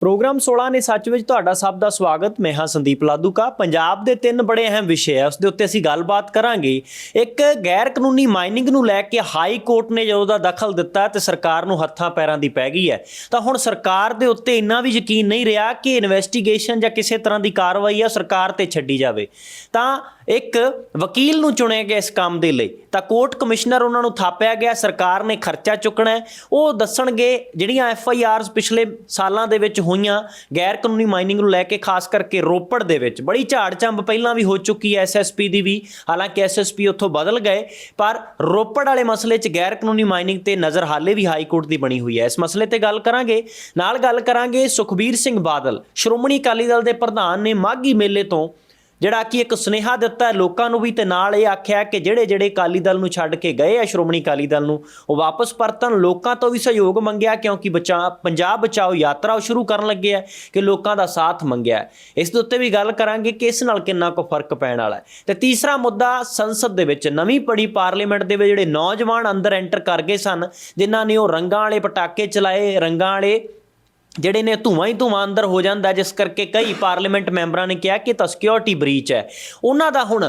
Programme 16 ਨੇ ਸੱਚ ਵਿੱਚ ਤੁਹਾਡਾ ਸਭ ਦਾ ਸਵਾਗਤ। ਮੈਂ ਹਾਂ ਸੰਦੀਪ ਲਾਦੂਕਾ। ਪੰਜਾਬ ਦੇ ਤਿੰਨ ਬੜੇ ਅਹਿਮ ਵਿਸ਼ੇ ਆ, ਉਸ ਦੇ ਉੱਤੇ ਅਸੀਂ ਗੱਲਬਾਤ ਕਰਾਂਗੇ। ਇੱਕ ਗੈਰ ਕਾਨੂੰਨੀ ਮਾਈਨਿੰਗ ਨੂੰ ਲੈ ਕੇ ਹਾਈ ਕੋਰਟ ਨੇ ਜਦੋਂ ਦਾ ਦਖਲ ਦਿੱਤਾ ਤੇ ਸਰਕਾਰ ਨੂੰ ਹੱਥਾਂ ਪੈਰਾਂ ਦੀ ਪੈ ਗਈ ਹੈ। ਤਾਂ ਹੁਣ ਸਰਕਾਰ ਦੇ ਉੱਤੇ ਇੰਨਾ ਵੀ ਯਕੀਨ ਨਹੀਂ ਰਿਹਾ ਕਿ ਇਨਵੈਸਟੀਗੇਸ਼ਨ ਜਾਂ ਕਿਸੇ ਤਰ੍ਹਾਂ ਦੀ ਕਾਰਵਾਈ ਆ ਸਰਕਾਰ ਤੇ ਛੱਡੀ ਜਾਵੇ। ਤਾਂ ਇੱਕ ਵਕੀਲ ਨੂੰ ਚੁਣਿਆ ਗਿਆ ਇਸ ਕੰਮ ਦੇ ਲਈ। ਤਾਂ ਕੋਰਟ ਕਮਿਸ਼ਨਰ ਉਹਨਾਂ ਨੂੰ ਥਾਪਿਆ ਗਿਆ, ਸਰਕਾਰ ਨੇ ਖਰਚਾ ਚੁੱਕਣਾ ਹੈ। ਉਹ ਦੱਸਣਗੇ ਜਿਹੜੀਆਂ ਐਫ ਆਈ ਆਰਸ ਪਿਛਲੇ ਸਾਲਾਂ ਦੇ ਵਿੱਚ ਹੋਈਆਂ ਗੈਰ ਕਾਨੂੰਨੀ ਮਾਈਨਿੰਗ ਨੂੰ ਲੈ ਕੇ, ਖਾਸ ਕਰਕੇ ਰੋਪੜ ਦੇ ਵਿੱਚ। ਬੜੀ ਝਾੜ ਝੰਬ ਪਹਿਲਾਂ ਵੀ ਹੋ ਚੁੱਕੀ ਹੈ ਪੀ ਦੀ ਵੀ। ਹਾਲਾਂਕਿ ਐਸਐਸਪੀ ਉੱਥੋਂ ਬਦਲ ਗਏ, ਪਰ ਰੋਪੜ ਵਾਲੇ ਮਸਲੇ 'ਚ ਗੈਰ ਕਾਨੂੰਨੀ ਮਾਈਨਿੰਗ ਤੇ ਨਜ਼ਰ ਹਾਲੇ ਵੀ ਹਾਈ ਕੋਰਟ ਦੀ ਬਣੀ ਹੋਈ ਹੈ। ਇਸ ਮਸਲੇ ਤੇ ਗੱਲ ਕਰਾਂਗੇ। ਨਾਲ ਗੱਲ ਕਰਾਂਗੇ ਸੁਖਬੀਰ ਸਿੰਘ ਬਾਦਲ। ਸ਼੍ਰੋਮਣੀ ਅਕਾਲੀ ਦਲ ਦੇ ਪ੍ਰਧਾਨ ਨੇ ਮਾਘੀ ਮੇਲੇ ਤੋਂ ਜਿਹੜਾ ਕਿ ਇੱਕ ਸੁਨੇਹਾ ਦਿੱਤਾ ਲੋਕਾਂ ਨੂੰ ਵੀ ਤੇ ਨਾਲ ਇਹ ਆਖਿਆ ਕਿ ਜਿਹੜੇ ਜਿਹੜੇ ਅਕਾਲੀ ਦਲ ਨੂੰ ਛੱਡ ਕੇ ਗਏ ਆ, ਸ਼੍ਰੋਮਣੀ ਅਕਾਲੀ ਦਲ ਨੂੰ, ਉਹ ਵਾਪਸ ਪਰਤਣ, ਲੋਕਾਂ ਤੋਂ ਵੀ ਸਹਿਯੋਗ ਮੰਗਿਆ, ਕਿਉਂਕਿ ਬਚਾ, ਪੰਜਾਬ ਬਚਾਓ ਯਾਤਰਾ ਉਹ ਸ਼ੁਰੂ ਕਰਨ ਲੱਗੇ ਆ ਕਿ ਲੋਕਾਂ ਦਾ ਸਾਥ ਮੰਗਿਆ ਇਸ ਦੇ ਉੱਤੇ ਵੀ ਗੱਲ ਕਰਾਂਗੇ ਕਿ ਇਸ ਨਾਲ ਕਿੰਨਾ ਕੁ ਫ਼ਰਕ ਪੈਣ ਵਾਲਾ ਹੈ। ਤੇ ਤੀਸਰਾ ਮੁੱਦਾ, ਸੰਸਦ ਦੇ ਵਿੱਚ ਨਵੀਂ ਪੜੀ ਪਾਰਲੀਮੈਂਟ ਦੇ ਵਿੱਚ ਜਿਹੜੇ ਨੌਜਵਾਨ ਅੰਦਰ ਐਂਟਰ ਕਰ ਗਏ ਸਨ, ਜਿਨ੍ਹਾਂ ਨੇ ਉਹ ਰੰਗਾਂ ਵਾਲੇ ਪਟਾਕੇ ਚਲਾਏ, ਰੰਗਾਂ ਵਾਲੇ ਜਿਹੜੇ ਨੇ ਧੂਆਂ ਹੀ ਧੂਆਂ ਅੰਦਰ ਹੋ ਜਾਂਦਾ ਜਿਸ ਕਰਕੇ ਕਈ ਪਾਰਲੀਮੈਂਟ ਮੈਂਬਰਾਂ ਨੇ ਕਿਹਾ ਕਿ ਤਾਂ ਸਿਕਿਉਰਿਟੀ ਬ੍ਰੀਚ ਹੈ। ਉਹਨਾਂ ਦਾ ਹੁਣ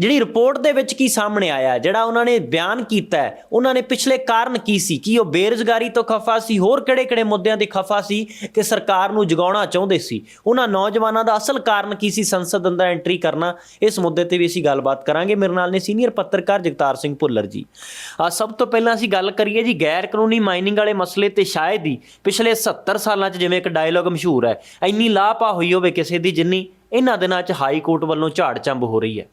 ਜਿਹੜੀ ਰਿਪੋਰਟ ਦੇ ਵਿੱਚ ਕੀ ਸਾਹਮਣੇ ਆਇਆ, ਜਿਹੜਾ ਉਹਨਾਂ ਨੇ ਬਿਆਨ ਕੀਤਾ ਉਹਨਾਂ ਨੇ ਪਿਛਲੇ ਕਾਰਨ ਕੀ ਸੀ? ਕਿ ਉਹ ਬੇਰੁਜ਼ਗਾਰੀ ਤੋਂ ਖਫਾ ਸੀ? ਹੋਰ ਕਿਹੜੇ-ਕਿਹੜੇ ਮੁੱਦਿਆਂ ਦੀ ਖਫਾ ਸੀ ਕਿ ਸਰਕਾਰ ਨੂੰ ਜਗਾਉਣਾ ਚਾਹੁੰਦੇ ਸੀ? ਉਹਨਾਂ ਨੌਜਵਾਨਾਂ ਦਾ ਅਸਲ ਕਾਰਨ ਕੀ ਸੀ? ਸੰਸਦ ਅੰਦਰ ਐਂਟਰੀ ਕਰਨਾ, ਇਸ ਮੁੱਦੇ ਤੇ ਵੀ ਅਸੀਂ ਗੱਲਬਾਤ ਕਰਾਂਗੇ। ਮੇਰੇ ਨਾਲ ਨੇ ਸੀਨੀਅਰ ਪੱਤਰਕਾਰ ਜਗਤਾਰ ਸਿੰਘ ਭੁੱਲਰ ਜੀ। ਆ, ਸਭ ਤੋਂ ਪਹਿਲਾਂ ਅਸੀਂ ਗੱਲ ਕਰੀਏ ਜੀ ਗੈਰ ਕਾਨੂੰਨੀ ਮਾਈਨਿੰਗ ਵਾਲੇ ਮਸਲੇ ਤੇ ਸ਼ਾਇਦ ਹੀ ਪਿਛਲੇ 70 ਸਾਲਾਂ 'ਚ ਜਿਵੇਂ ਇੱਕ ਡਾਇਲੌਗ ਮਸ਼ਹੂਰ ਹੈ, ਇੰਨੀ ਲਾਪਾ ਹੋਈ ਹੋਵੇ ਕਿਸੇ ਦੀ ਜਿੰਨੀ ਇਹਨਾਂ ਦਿਨਾਂ 'ਚ ਹਾਈ ਕੋਰਟ ਵੱਲੋਂ ਝਾੜ ਚੰਬ ਹੋ ਰਹੀ ਹੈ।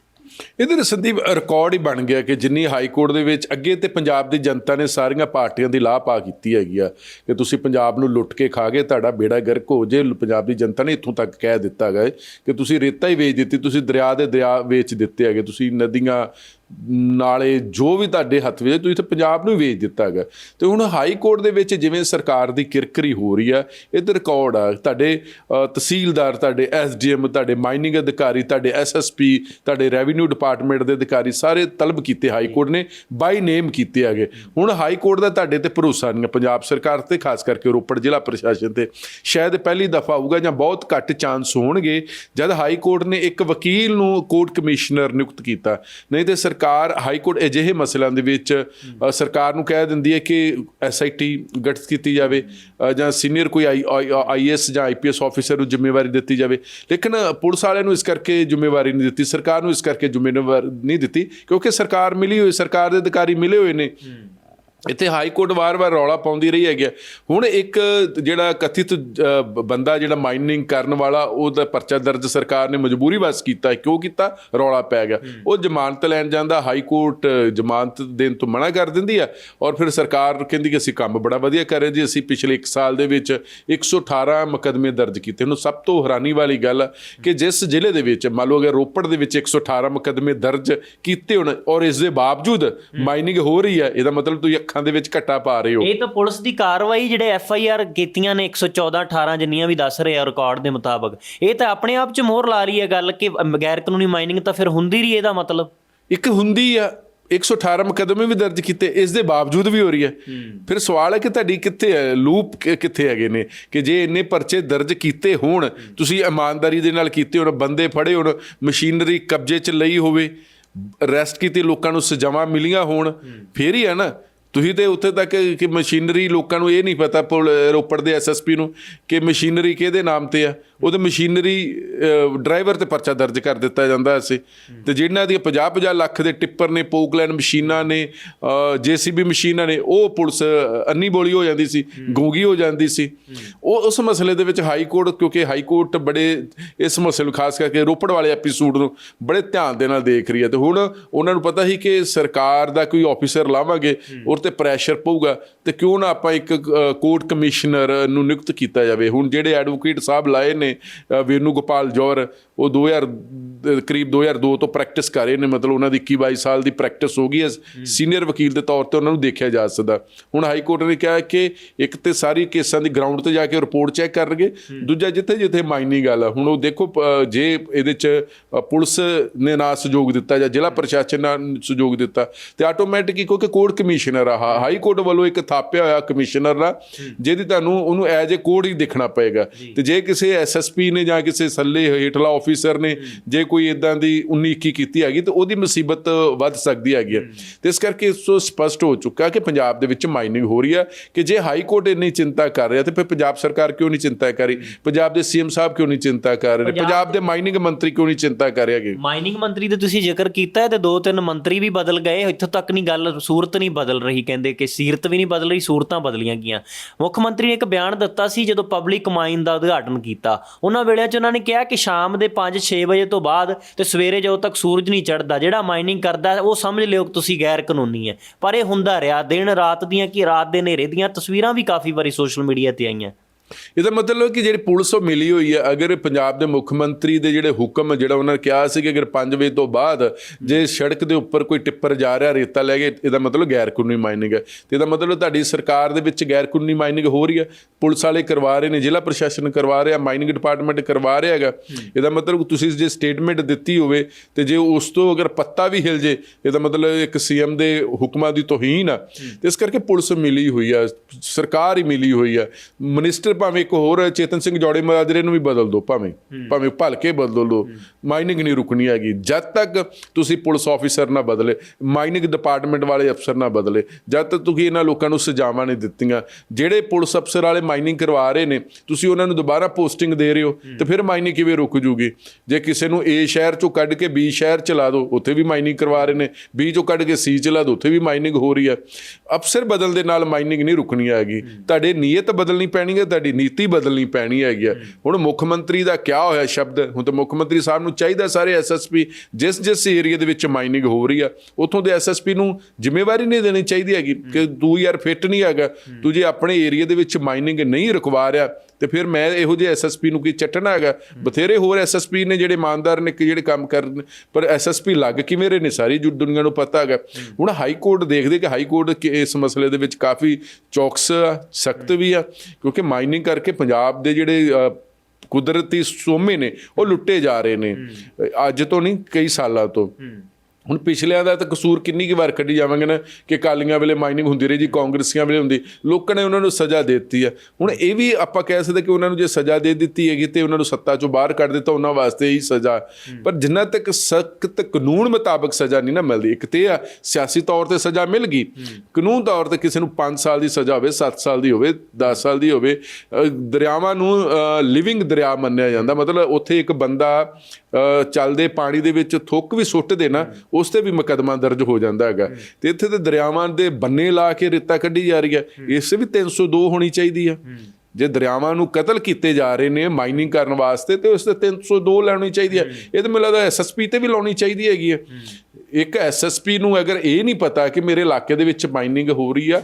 ਇਹਦੇ ਸੰਦੀਪ ਰਿਕਾਰਡ ਹੀ ਬਣ ਗਿਆ ਕਿ ਜਿੰਨੀ ਹਾਈ ਕੋਰਟ ਦੇ ਵਿੱਚ ਅੱਗੇ ਤੇ ਪੰਜਾਬ ਦੀ ਜਨਤਾ ਨੇ ਸਾਰੀਆਂ ਪਾਰਟੀਆਂ ਦੀ ਲਾਹ ਪਾ ਕੀਤੀ ਹੈਗੀ ਆ ਕਿ ਤੁਸੀਂ ਪੰਜਾਬ ਨੂੰ ਲੁੱਟ ਕੇ ਖਾ ਗਏ, ਤੁਹਾਡਾ ਬੇੜਾ ਗਰਕ ਹੋ ਜੇ, ਪੰਜਾਬ ਦੀ ਜਨਤਾ ਨੇ ਇੱਥੋਂ ਤੱਕ ਕਹਿ ਦਿੱਤਾ ਗਿਆ ਕਿ ਤੁਸੀਂ ਰੇਤਾ ਹੀ ਵੇਚ ਦਿੱਤੀ, ਤੁਸੀਂ ਦਰਿਆ ਦੇ ਦਰਿਆ ਵੇਚ ਦਿੱਤੇ ਹੈਗੇ, ਤੁਸੀਂ ਨਦੀਆਂ ਨਾਲੇ ਜੋ ਵੀ ਤੁਹਾਡੇ ਹੱਥ ਵਿੱਚ ਤੁਸੀਂ ਤਾਂ ਪੰਜਾਬ ਨੂੰ ਵੇਚ ਦਿੱਤਾ ਹੈਗਾ। ਤੇ ਹੁਣ ਹਾਈ ਕੋਰਟ ਦੇ ਵਿੱਚ ਜਿਵੇਂ ਸਰਕਾਰ ਦੀ ਕਿਰਕਰੀ ਹੋ ਰਹੀ ਆ ਇਹ ਤੇ ਰਿਕਾਰਡ ਆ। ਤੁਹਾਡੇ ਤਹਿਸੀਲਦਾਰ, ਤੁਹਾਡੇ ਐਸਡੀਐਮ, ਤੁਹਾਡੇ ਮਾਈਨਿੰਗ ਅਧਿਕਾਰੀ, ਤੁਹਾਡੇ ਐਸਐਸਪੀ, ਤੁਹਾਡੇ ਰੈਵਨਿਊ ਡਿਪਾਰਟਮੈਂਟ ਦੇ ਅਧਿਕਾਰੀ ਸਾਰੇ ਤਲਬ ਕੀਤੇ ਹਾਈ ਕੋਰਟ ਨੇ, ਬਾਈ ਨੇਮ ਕੀਤੇ ਹੈਗੇ। ਹੁਣ ਹਾਈ ਕੋਰਟ ਦਾ ਤੁਹਾਡੇ ਤੇ ਭਰੋਸਾ ਨਹੀਂ ਹੈ। ਪੰਜਾਬ ਸਰਕਾਰ ਤੇ, ਖਾਸ ਕਰਕੇ ਰੋਪੜ ਜ਼ਿਲ੍ਹਾ ਪ੍ਰਸ਼ਾਸਨ ਤੇ, ਸ਼ਾਇਦ ਪਹਿਲੀ ਦਫਾ ਹੋਊਗਾ ਜਾਂ ਬਹੁਤ ਘੱਟ ਚਾਂਸ ਹੋਣਗੇ, ਜਦ ਹਾਈ ਕੋਰਟ ਨੇ ਇੱਕ ਵਕੀਲ ਨੂੰ ਕੋਰਟ ਕਮਿਸ਼ਨਰ ਨਿਯੁਕਤ ਕੀਤਾ। ਨਹੀਂ ਤੇ ਸਰਕਾਰ, ਹਾਈ ਕੋਰਟ ਅਜਿਹੇ ਮਸਲਿਆਂ ਦੇ ਵਿੱਚ ਸਰਕਾਰ ਨੂੰ ਕਹਿ ਦਿੰਦੀ ਹੈ ਕਿ ਐਸਆਈਟੀ ਗਠਿਤ ਕੀਤੀ ਜਾਵੇ ਜਾਂ ਸੀਨੀਅਰ ਕੋਈ ਆਈਐਸ ਜਾਂ ਆਈਪੀਐਸ ਆਫੀਸਰ ਨੂੰ ਜ਼ਿੰਮੇਵਾਰੀ ਦਿੱਤੀ ਜਾਵੇ। ਲੇਕਿਨ ਪੁਲਿਸ ਵਾਲਿਆਂ ਨੂੰ ਇਸ ਕਰਕੇ ਜ਼ਿੰਮੇਵਾਰੀ ਨਹੀਂ ਦਿੱਤੀ, ਸਰਕਾਰ ਨੂੰ ਇਸ ਕਰਕੇ ਜ਼ਿੰਮੇਵਾਰੀ ਨਹੀਂ ਦਿੱਤੀ, ਕਿਉਂਕਿ ਸਰਕਾਰ ਮਿਲੀ ਹੋਈ, ਸਰਕਾਰ ਦੇ ਅਧਿਕਾਰੀ ਮਿਲੇ ਹੋਏ ਨੇ। ਇੱਥੇ ਹਾਈ ਕੋਰਟ ਵਾਰ-ਵਾਰ ਰੌਲਾ ਪਾਉਂਦੀ ਰਹੀ ਹੈਗੀ। ਹੁਣ ਇੱਕ ਜਿਹੜਾ ਕਥਿਤ ਬੰਦਾ ਜਿਹੜਾ ਮਾਈਨਿੰਗ ਕਰਨ ਵਾਲਾ ਉਹਦਾ ਪਰਚਾ ਦਰਜ ਸਰਕਾਰ ਨੇ ਮਜਬੂਰੀ ਵਸ ਕੀਤਾ ਕਿਉਂ ਕੀਤਾ? ਰੌਲਾ ਪੈ ਗਿਆ। ਉਹ ਜ਼ਮਾਨਤ ਲੈਣ ਜਾਂਦਾ ਹਾਈ ਕੋਰਟ ਜ਼ਮਾਨਤ ਦੇਣ ਤੋਂ ਮਨਾ ਕਰ ਦਿੰਦੀ ਆ ਔਰ ਫਿਰ ਸਰਕਾਰ ਕਹਿੰਦੀ ਕਿ ਅਸੀਂ ਕੰਮ ਬੜਾ ਵਧੀਆ ਕਰ ਰਹੇ ਜੀ। ਅਸੀਂ ਪਿਛਲੇ 1 ਸਾਲ ਦੇ ਵਿੱਚ 118 ਮੁਕੱਦਮੇ ਦਰਜ ਕੀਤੇ। ਹੁਣ ਸਭ ਤੋਂ ਹੈਰਾਨੀ ਵਾਲੀ ਗੱਲ ਕਿ ਜਿਸ ਜ਼ਿਲ੍ਹੇ ਦੇ ਵਿੱਚ ਮੰਨ ਲਓ ਅਗਰ ਰੋਪੜ ਦੇ ਵਿੱਚ 118 ਮੁਕੱਦਮੇ ਦਰਜ ਕੀਤੇ ਹੋਣ ਔਰ ਇਸ ਦੇ ਬਾਵਜੂਦ ਮਾਈਨਿੰਗ ਹੋ ਰਹੀ ਹੈ ਇਹਦਾ ਮਤਲਬ ਤੁਸੀਂ ਅੱਖਾਂ ਦੇ ਵਿੱਚ ਘੱਟਾ ਪਾ ਰਹੇ ਹੋ। ਇਹ ਤਾਂ ਪੁਲਿਸ ਦੀ ਕਾਰਵਾਈ ਜਿਹੜੇ ਐਫ ਆਈ ਆਰ ਕੀਤੀਆਂ ਨੇ 114 18 ਜਿੰਨੀਆਂ ਵੀ ਦੱਸ ਰਹੇ ਆ ਰਿਕਾਰਡ ਦੇ ਮੁਤਾਬਕ। ਇਹ ਤਾਂ ਆਪਣੇ ਆਪ 'ਚ ਮੋਹਰ ਲਾ ਰਹੀ ਹੈ ਗੱਲ ਕਿ ਗੈਰ ਕਾਨੂੰਨੀ ਮਾਈਨਿੰਗ ਤਾਂ ਫਿਰ ਹੁੰਦੀ ਰਹੀ ਇਹਦਾ ਮਤਲਬ। ਇੱਕ ਹੁੰਦੀ ਆ 118 ਮੁਕੱਦਮੇ ਵੀ ਦਰਜ ਕੀਤੇ ਇਸ ਦੇ ਬਾਵਜੂਦ ਵੀ ਹੋ ਰਹੀ ਹੈ। ਫਿਰ ਸਵਾਲ ਹੈ ਕਿ ਤੁਹਾਡੀ ਕਿੱਥੇ ਹੈ ਲੂਪ ਕਿੱਥੇ ਹੈਗੇ ਨੇ ਕਿ ਜੇ ਇੰਨੇ ਪਰਚੇ ਦਰਜ ਕੀਤੇ ਹੋਣ ਤੁਸੀਂ ਇਮਾਨਦਾਰੀ ਦੇ ਨਾਲ ਕੀਤੇ ਹੋਣ ਬੰਦੇ ਫੜੇ ਹੋਣ ਮਸ਼ੀਨਰੀ ਕਬਜ਼ੇ 'ਚ ਲਈ ਹੋਵੇ ਅਰੈਸਟ ਕੀਤੇ ਲੋਕਾਂ ਨੂੰ ਸਜ਼ਾਵਾਂ ਮਿਲੀਆਂ ਹੋਣ ਫੇਰ ਹੀ ਹੈ ਨਾ ਤੁਸੀਂ ਤੇ ਉੱਥੇ ਤੱਕ ਕਿ ਮਸ਼ੀਨਰੀ ਲੋਕਾਂ ਨੂੰ ਇਹ ਨਹੀਂ ਪਤਾ, ਪੁਲ- ਰੋਪੜ ਦੇ ਐਸਐਸਪੀ ਨੂੰ, ਕਿ ਮਸ਼ੀਨਰੀ ਕਿਹਦੇ ਨਾਮ ਤੇ ਆ? ਉਹਦੇ ਮਸ਼ੀਨਰੀ ਡਰਾਈਵਰ ਤੇ ਪਰਚਾ ਦਰਜ ਕਰ ਦਿੱਤਾ ਜਾਂਦਾ ਸੀ ਤੇ ਜਿਹਨਾਂ ਦੀ 50 50 ਲੱਖ ਦੇ ਟਿੱਪਰ ਨੇ, ਪੋਕਲੈਂਡ ਮਸ਼ੀਨਾਂ ਨੇ ਜੀਸੀਬੀ ਮਸ਼ੀਨਾਂ ਨੇ, ਉਹ ਪੁਲਿਸ ਅੰਨੀ ਬੋਲੀ ਹੋ ਜਾਂਦੀ ਸੀ, ਗੂੰਗੀ ਹੋ ਜਾਂਦੀ ਸੀ। ਉਹ ਉਸ ਮਸਲੇ ਦੇ ਵਿੱਚ ਹਾਈ ਕੋਰਟ, ਕਿਉਂਕਿ ਹਾਈ ਕੋਰਟ ਬੜੇ ਇਸ ਮਸਲੇ ਨੂੰ ਖਾਸ ਕਰਕੇ ਰੋਪੜ ਵਾਲੇ ਐਪੀਸੋਡ ਨੂੰ ਬੜੇ ਧਿਆਨ ਦੇ ਨਾਲ ਦੇਖ ਰਹੀ ਹੈ। ਤੇ ਹੁਣ ਉਹਨਾਂ ਨੂੰ ਪਤਾ ਹੀ ਕਿ ਸਰਕਾਰ ਦਾ ਕੋਈ ਆਫੀਸਰ ਲਾਵਾਂਗੇ ਉਹ ਤੇ ਪ੍ਰੈਸ਼ਰ ਪਊਗਾ, ਤੇ ਕਿਉਂ ਨਾ ਆਪਾਂ ਇੱਕ ਕੋਰਟ ਕਮਿਸ਼ਨਰ ਨੂੰ ਨਿਯੁਕਤ ਕੀਤਾ ਜਾਵੇ। ਹੁਣ ਜਿਹੜੇ ਐਡਵੋਕੇਟ ਸਾਹਿਬ ਲਾਏ ਨੇ ਨੇ ਵੇਨੂ ਗੋਪਾਲ ਜੌਹਰ ਉਹ 2000 ਦੇ ਕਰੀਬ 2002 ਤੋਂ ਪ੍ਰੈਕਟਿਸ ਕਰ ਰਹੇ ਨੇ ਮਤਲਬ ਉਹਨਾਂ ਦੀ 21 22 ਸਾਲ ਦੀ ਪ੍ਰੈਕਟਿਸ ਹੋ ਗਈ ਹੈ। ਸੀਨੀਅਰ ਵਕੀਲ ਦੇ ਤੌਰ ਤੇ ਉਹਨਾਂ ਨੂੰ ਦੇਖਿਆ ਜਾ ਸਕਦਾ। ਹੁਣ ਹਾਈ ਕੋਰਟ ਨੇ ਕਿਹਾ ਕਿ ਇੱਕ ਤੇ ਸਾਰੀ ਕੇਸਾਂ ਦੀ ਗਰਾਊਂਡ ਤੇ ਜਾ ਕੇ ਰਿਪੋਰਟ ਚੈੱਕ ਕਰਨਗੇ ਦੂਜਾ ਜਿੱਥੇ ਜਿੱਥੇ ਮਾਇਨੀ ਗੱਲ ਆ। ਹੁਣ ਉਹ ਦੇਖੋ ਅ, ਜੇ ਇਹਦੇ ਚ ਅ, ਪੁਲਿਸ ਨੇ ਨਾ ਸਹਿਯੋਗ ਦਿੱਤਾ ਜਾਂ ਜ਼ਿਲ੍ਹਾ ਪ੍ਰਸ਼ਾਸਨ ਨੇ ਸਹਿਯੋਗ ਦਿੱਤਾ ਤੇ ਆਟੋਮੈਟਿਕ ਕਿਉਂਕਿ ਕੋਰਟ ਕਮਿਸ਼ਨਰ ਆ। ਹਾ- ਹਾਈ ਕੋਰਟ ਵੱਲੋਂ ਇੱਕ ਥਾਪਿਆ ਹੋਇਆ ਕਮਿਸ਼ਨਰ ਆ ਜਿਹਦੀ ਤੁਹਾਨੂੰ ਉਹਨੂੰ ਐਜ ਏ ਕੋਰਟ ਹੀ ਦੇਖਣਾ ਪਏਗਾ। ਤੇ ਜੇ ਕਿਸੇ ਐਸਐਸਪੀ ਨੇ ਜਾਂ ਕਿਸੇ ਸੱਲੇ ਹੇਠਲਾ ਆਫੀਸਰ ਨੇ ਜੇ ਕੋਈ ਇਦਾਂ ਦੀ 19 21 ਕੀਤੀ ਹੈਗੀ ਤੇ ਉਹਦੀ ਮੁਸੀਬਤ ਵੱਧ ਸਕਦੀ ਹੈਗੀ ਹੈ। ਤੇ ਇਸ ਕਰਕੇ ਇਸ ਤੋਂ ਸਪਸ਼ਟ ਹੋ ਚੁੱਕਾ ਕਿ ਪੰਜਾਬ ਦੇ ਵਿੱਚ ਮਾਈਨਿੰਗ ਹੋ ਰਹੀ ਹੈ ਕਿ ਜੇ ਹਾਈ ਕੋਰਟ ਇੰਨੀ ਚਿੰਤਾ ਕਰ ਰਿਹਾ ਤੇ ਫਿਰ ਪੰਜਾਬ ਸਰਕਾਰ ਕਿਉਂ ਨਹੀਂ ਚਿੰਤਾ ਕਰ ਰਹੀ? ਪੰਜਾਬ ਦੇ ਸੀਐਮ ਸਾਹਿਬ ਕਿਉਂ ਨਹੀਂ ਚਿੰਤਾ ਕਰ ਰਹੇ ਪੰਜਾਬ ਦੇ ਮਾਈਨਿੰਗ ਮੰਤਰੀ ਕਿਉਂ ਨਹੀਂ ਚਿੰਤਾ ਕਰ ਰਹੇ ਹੈਗੇ? ਮਾਈਨਿੰਗ ਮੰਤਰੀ ਦਾ ਤੁਸੀਂ ਜ਼ਿਕਰ ਕੀਤਾ ਹੈ ਤੇ ਦੋ ਤਿੰਨ ਮੰਤਰੀ ਵੀ ਬਦਲ ਗਏ। ਇੱਥੋਂ ਤੱਕ ਨਹੀਂ ਗੱਲ ਸੂਰਤ ਨਹੀਂ ਬਦਲ ਰਹੀ ਕਹਿੰਦੇ ਕਿ ਸੀਰਤ ਵੀ ਨਹੀਂ ਬਦਲ ਰਹੀ ਸੂਰਤਾਂ ਬਦਲੀਆਂ ਗਈਆਂ। ਮੁੱਖ ਮੰਤਰੀ ਨੇ ਇੱਕ ਬਿਆਨ ਦਿੱਤਾ ਸੀ ਜਦੋਂ ਪਬਲਿਕ ਮਾਈਨ ਦਾ ਉਦਘਾਟਨ ਕੀਤਾ। ਉਹਨਾਂ ਵੇਲੇ 'ਚ ਉਹਨਾਂ ਨੇ ਕਿਹਾ ਕਿ ਸ਼ਾਮ ਦੇ 5-6 ਵਜੇ ਤੋਂ ਬਾਅਦ ਤੇ ਸਵੇਰੇ ਜਦੋਂ ਤੱਕ ਸੂਰਜ ਨਹੀਂ ਚੜ੍ਹਦਾ, ਜਿਹੜਾ ਮਾਈਨਿੰਗ ਕਰਦਾ ਉਹ ਸਮਝ ਲਿਓ ਕਿ ਤੁਸੀਂ ਗੈਰ ਕਾਨੂੰਨੀ ਹੈ। ਪਰ ਇਹ ਹੁੰਦਾ ਰਿਹਾ, ਦਿਨ ਰਾਤ ਦੀਆਂ ਕਿ ਰਾਤ ਦੇ ਹਨੇਰੇ ਦੀਆਂ ਤਸਵੀਰਾਂ ਵੀ ਕਾਫੀ ਵਾਰੀ ਸੋਸ਼ਲ ਮੀਡੀਆ ਤੇ ਆਈਆਂ। ਇਹਦਾ ਮਤਲਬ ਕਿ ਜਿਹੜੀ ਪੁਲਿਸ ਉਹ ਮਿਲੀ ਹੋਈ ਹੈ, ਅਗਰ ਪੰਜਾਬ ਦੇ ਮੁੱਖ ਮੰਤਰੀ ਦੇ ਜਿਹੜੇ ਹੁਕਮ ਜਿਹੜਾ ਉਹਨਾਂ ਨੇ ਕਿਹਾ ਸੀ ਕਿ ਅਗਰ 5 ਵਜੇ ਤੋਂ ਬਾਅਦ ਜੇ ਸੜਕ ਦੇ ਉੱਪਰ ਕੋਈ ਟਿੱਪਰ ਜਾ ਰਿਹਾ, ਰੇਤਾ ਲੈ ਕੇ, ਇਹਦਾ ਮਤਲਬ ਗੈਰ ਕਾਨੂੰਨੀ ਮਾਈਨਿੰਗ ਹੈ। ਤੇ ਇਹਦਾ ਮਤਲਬ ਤੁਹਾਡੀ ਸਰਕਾਰ ਦੇ ਵਿੱਚ ਗੈਰ ਕਾਨੂੰਨੀ ਮਾਈਨਿੰਗ ਹੋ ਰਹੀ ਹੈ। ਪੁਲਿਸ ਵਾਲੇ ਕਰਵਾ ਰਹੇ ਨੇ, ਜ਼ਿਲ੍ਹਾ ਪ੍ਰਸ਼ਾਸਨ ਕਰਵਾ ਰਿਹਾ, ਮਾਈਨਿੰਗ ਡਿਪਾਰਟਮੈਂਟ ਕਰਵਾ ਰਿਹਾ ਹੈਗਾ। ਇਹਦਾ ਮਤਲਬ ਤੁਸੀਂ ਜੇ ਸਟੇਟਮੈਂਟ ਦਿੱਤੀ ਹੋਵੇ ਤੇ ਜੇ ਉਸ ਤੋਂ ਅਗਰ ਪੱਤਾ ਵੀ ਹਿਲ ਜੇ, ਇਹਦਾ ਮਤਲਬ ਇੱਕ ਸੀਐਮ ਦੇ ਹੁਕਮਾਂ ਦੀ ਤੋਹੀਨ ਆ। ਇਸ ਕਰਕੇ ਪੁਲਿਸ ਮਿਲੀ ਹੋਈ ਆ, ਸਰਕਾਰ ਹੀ ਮਿਲੀ ਹੋਈ ਆ। ਮਿਨਿਸਟਰ ਭਾਵੇਂ ਇੱਕ ਹੋਰ ਚੇਤਨ ਸਿੰਘ ਜੋੜੇ ਮਾਜਰੇ ਨੂੰ ਵੀ ਬਦਲ ਦਿਓ ਭਾਵੇਂ ਭਾਵੇਂ ਭਲਕੇ ਬਦਲ ਦਿਓ ਮਾਈਨਿੰਗ ਨਹੀਂ ਰੁਕਣੀ ਹੈਗੀ। ਜਦ ਤੱਕ ਤੁਸੀਂ ਪੁਲਿਸ ਆਫੀਸਰ ਨਾ ਬਦਲੇ ਮਾਈਨਿੰਗ ਡਿਪਾਰਟਮੈਂਟ ਵਾਲੇ ਅਫਸਰ ਨਾ ਬਦਲੇ ਜਦ ਤੱਕ ਤੁਸੀਂ ਇਹਨਾਂ ਲੋਕਾਂ ਨੂੰ ਸਜ਼ਾਵਾਂ ਨਹੀਂ ਦਿੱਤੀਆਂ ਜਿਹੜੇ ਪੁਲਿਸ ਅਫਸਰ ਵਾਲੇ ਮਾਈਨਿੰਗ ਕਰਵਾ ਰਹੇ ਨੇ ਤੁਸੀਂ ਉਹਨਾਂ ਨੂੰ ਦੁਬਾਰਾ ਪੋਸਟਿੰਗ ਦੇ ਰਹੇ ਹੋ ਤੇ ਫਿਰ ਮਾਈਨਿੰਗ ਕਿਵੇਂ ਰੁਕ ਜੂਗੀ? ਜੇ ਕਿਸੇ ਨੂੰ ਏ ਸ਼ਹਿਰ ਚੋਂ ਕੱਢ ਕੇ ਬੀ ਸ਼ਹਿਰ ਚ ਲਾ ਦਿਓ ਉੱਥੇ ਵੀ ਮਾਈਨਿੰਗ ਕਰਵਾ ਰਹੇ ਨੇ ਬੀ ਚੋਂ ਕੱਢ ਕੇ ਸੀ ਚ ਲਾ ਦਿਓ ਉੱਥੇ ਵੀ ਮਾਈਨਿੰਗ ਹੋ ਰਹੀ ਹੈ। ਅਫਸਰ ਬਦਲ ਦੇ ਨਾਲ ਮਾਈਨਿੰਗ ਨਹੀਂ ਰੁਕਣੀ ਹੈਗੀ। ਤੁਹਾਡੇ ਨੀਅਤ ਬਦਲਣੀ ਪੈਣੀ ਹੈ ਤੁਹਾਡੀ ਨੀਤੀ ਬਦਲਣੀ ਪੈਣੀ ਹੈਗੀ ਹੈ। ਹੁਣ ਮੁੱਖ ਮੰਤਰੀ ਦਾ ਕਿਆ ਹੋਇਆ ਸ਼ਬਦ? ਹੁਣ ਤਾਂ ਮੁੱਖ ਮੰਤਰੀ ਸਾਹਿਬ ਨੂੰ ਚਾਹੀਦਾ ਸਾਰੇ ਐਸਐਸਪੀ ਜਿਸ ਜਿਸ ਏਰੀਆ ਦੇ ਵਿੱਚ ਮਾਈਨਿੰਗ ਹੋ ਰਹੀ ਆ ਉੱਥੋਂ ਦੇ ਐਸਐਸਪੀ ਨੂੰ ਜ਼ਿੰਮੇਵਾਰੀ ਨਹੀਂ ਦੇਣੀ ਚਾਹੀਦੀ ਹੈਗੀ ਕਿ ਤੂੰ ਯਾਰ ਫਿੱਟ ਨਹੀਂ ਹੈਗਾ। ਤੂੰ ਜੇ ਆਪਣੇ ਏਰੀਆ ਦੇ ਵਿੱਚ ਮਾਈਨਿੰਗ ਨਹੀਂ ਰੁਕਵਾ ਰਿਹਾ ਤੇ ਫਿਰ ਮੈਂ ਇਹੋ ਜਿਹੇ ਐਸਐਸਪੀ ਨੂੰ ਕੀ ਚੱਟਣਾ ਹੈਗਾ? ਬਥੇਰੇ ਹੋਰ ਐਸਐਸਪੀ ਨੇ ਜਿਹੜੇ ਇਮਾਨਦਾਰ ਨੇ ਜਿਹੜੇ ਕੰਮ ਕਰਨ ਪਰ ਐਸਐਸਪੀ ਲੱਗ ਕਿਵੇਂ ਰਹੇ ਨੇ? ਸਾਰੀ ਜੁ- ਦੁਨੀਆ ਨੂੰ ਪਤਾ ਹੈਗਾ। ਹੁਣ ਹਾਈ ਕੋਰਟ ਦੇਖਦੇ ਕਿ ਹਾਈ ਕੋਰਟ ਇਸ ਮਸਲੇ ਦੇ ਵਿੱਚ ਕਾਫੀ ਚੌਕਸ ਸਖਤ ਵੀ ਆ ਕਿਉਂਕਿ ਮਾਈਨਿੰਗ ਕਰਕੇ ਪੰਜਾਬ ਦੇ ਜਿਹੜੇ ਕੁਦਰਤੀ ਸੋਮੇ ਨੇ ਉਹ ਲੁੱਟੇ ਜਾ ਰਹੇ ਨੇ। ਅੱਜ ਤੋਂ ਨਹੀਂ ਕਈ ਸਾਲਾਂ ਤੋਂ। ਹੁਣ ਪਿਛਲਿਆਂ ਦਾ ਤਾਂ ਕਸੂਰ ਕਿੰਨੀ ਕੁ ਵਾਰ ਕੱਢੀ ਜਾਵਾਂਗੇ ਨਾ ਕਿ ਕਾਲੀਆਂ ਵੇਲੇ ਮਾਈਨਿੰਗ ਹੁੰਦੀ ਰਹੀ ਜੀ ਕਾਂਗਰਸੀਆਂ ਵੇਲੇ ਹੁੰਦੀ। ਲੋਕਾਂ ਨੇ ਉਹਨਾਂ ਨੂੰ ਸਜ਼ਾ ਦੇ ਦਿੱਤੀ ਹੈ। ਹੁਣ ਇਹ ਵੀ ਆਪਾਂ ਕਹਿ ਸਕਦੇ ਕਿ ਉਹਨਾਂ ਨੂੰ ਜੇ ਸਜ਼ਾ ਦੇ ਦਿੱਤੀ ਹੈਗੀ ਤੇ ਉਹਨਾਂ ਨੂੰ ਸੱਤਾ ਚੋਂ ਬਾਹਰ ਕੱਢ ਦਿੱਤਾ ਉਹਨਾਂ ਵਾਸਤੇ ਹੀ ਸਜ਼ਾ। ਪਰ ਜਿੰਨਾ ਤੱਕ ਸਖਤ ਕਾਨੂੰਨ ਮੁਤਾਬਕ ਸਜ਼ਾ ਨਹੀਂ ਨਾ ਮਿਲਦੀ ਇੱਕ ਤੇ ਆ ਸਿਆਸੀ ਤੌਰ ਤੇ ਸਜ਼ਾ ਮਿਲ ਗਈ। ਕਾਨੂੰਨ ਤੌਰ ਤੇ ਕਿਸੇ ਨੂੰ 5 ਸਾਲ ਦੀ ਸਜ਼ਾ ਹੋਵੇ 7 ਸਾਲ ਦੀ ਹੋਵੇ 10 ਸਾਲ ਦੀ ਹੋਵੇ ਦਰਿਆਵਾਂ ਨੂੰ ਲਿਵਿੰਗ ਦਰਿਆ ਮੰਨਿਆ ਜਾਂਦਾ। ਮਤਲਬ ਉੱਥੇ ਇੱਕ ਬੰਦਾ ਚੱਲਦੇ ਪਾਣੀ ਦੇ ਵਿੱਚ ਥੁੱਕ ਵੀ ਸੁੱਟ ਦੇ ਨਾ ਉਸ ਤੇ ਵੀ ਮੁਕੱਦਮਾ ਦਰਜ ਹੋ ਜਾਂਦਾ ਹੈਗਾ। ਤੇ ਇੱਥੇ ਤੇ ਦਰਿਆਵਾਂ ਦੇ ਬੰਨੇ ਲਾ ਕੇ ਰੇਤਾ ਕੱਢੀ ਜਾ ਰਹੀ ਹੈ। ਇਸ ਵੀ 302 ਹੋਣੀ ਚਾਹੀਦੀ ਆ। ਜੇ ਦਰਿਆਵਾਂ ਨੂੰ ਕਤਲ ਕੀਤੇ ਜਾ ਰਹੇ ਨੇ ਮਾਈਨਿੰਗ ਕਰਨ ਵਾਸਤੇ ਤੇ ਉਸ ਤੇ 302 ਲੈਣੀ ਚਾਹੀਦੀ ਹੈ। ਇਹ ਤਾਂ ਮੈਨੂੰ ਲੱਗਦਾ ਐਸਐਸਪੀ ਤੇ ਵੀ ਲਾਉਣੀ ਚਾਹੀਦੀ ਹੈਗੀ ਹੈ। ਇੱਕ ਐਸਐਸਪੀ ਨੂੰ ਅਗਰ ਇਹ ਨਹੀਂ ਪਤਾ ਕਿ ਮੇਰੇ ਇਲਾਕੇ ਦੇ ਵਿੱਚ ਮਾਈਨਿੰਗ ਹੋ ਰਹੀ ਆ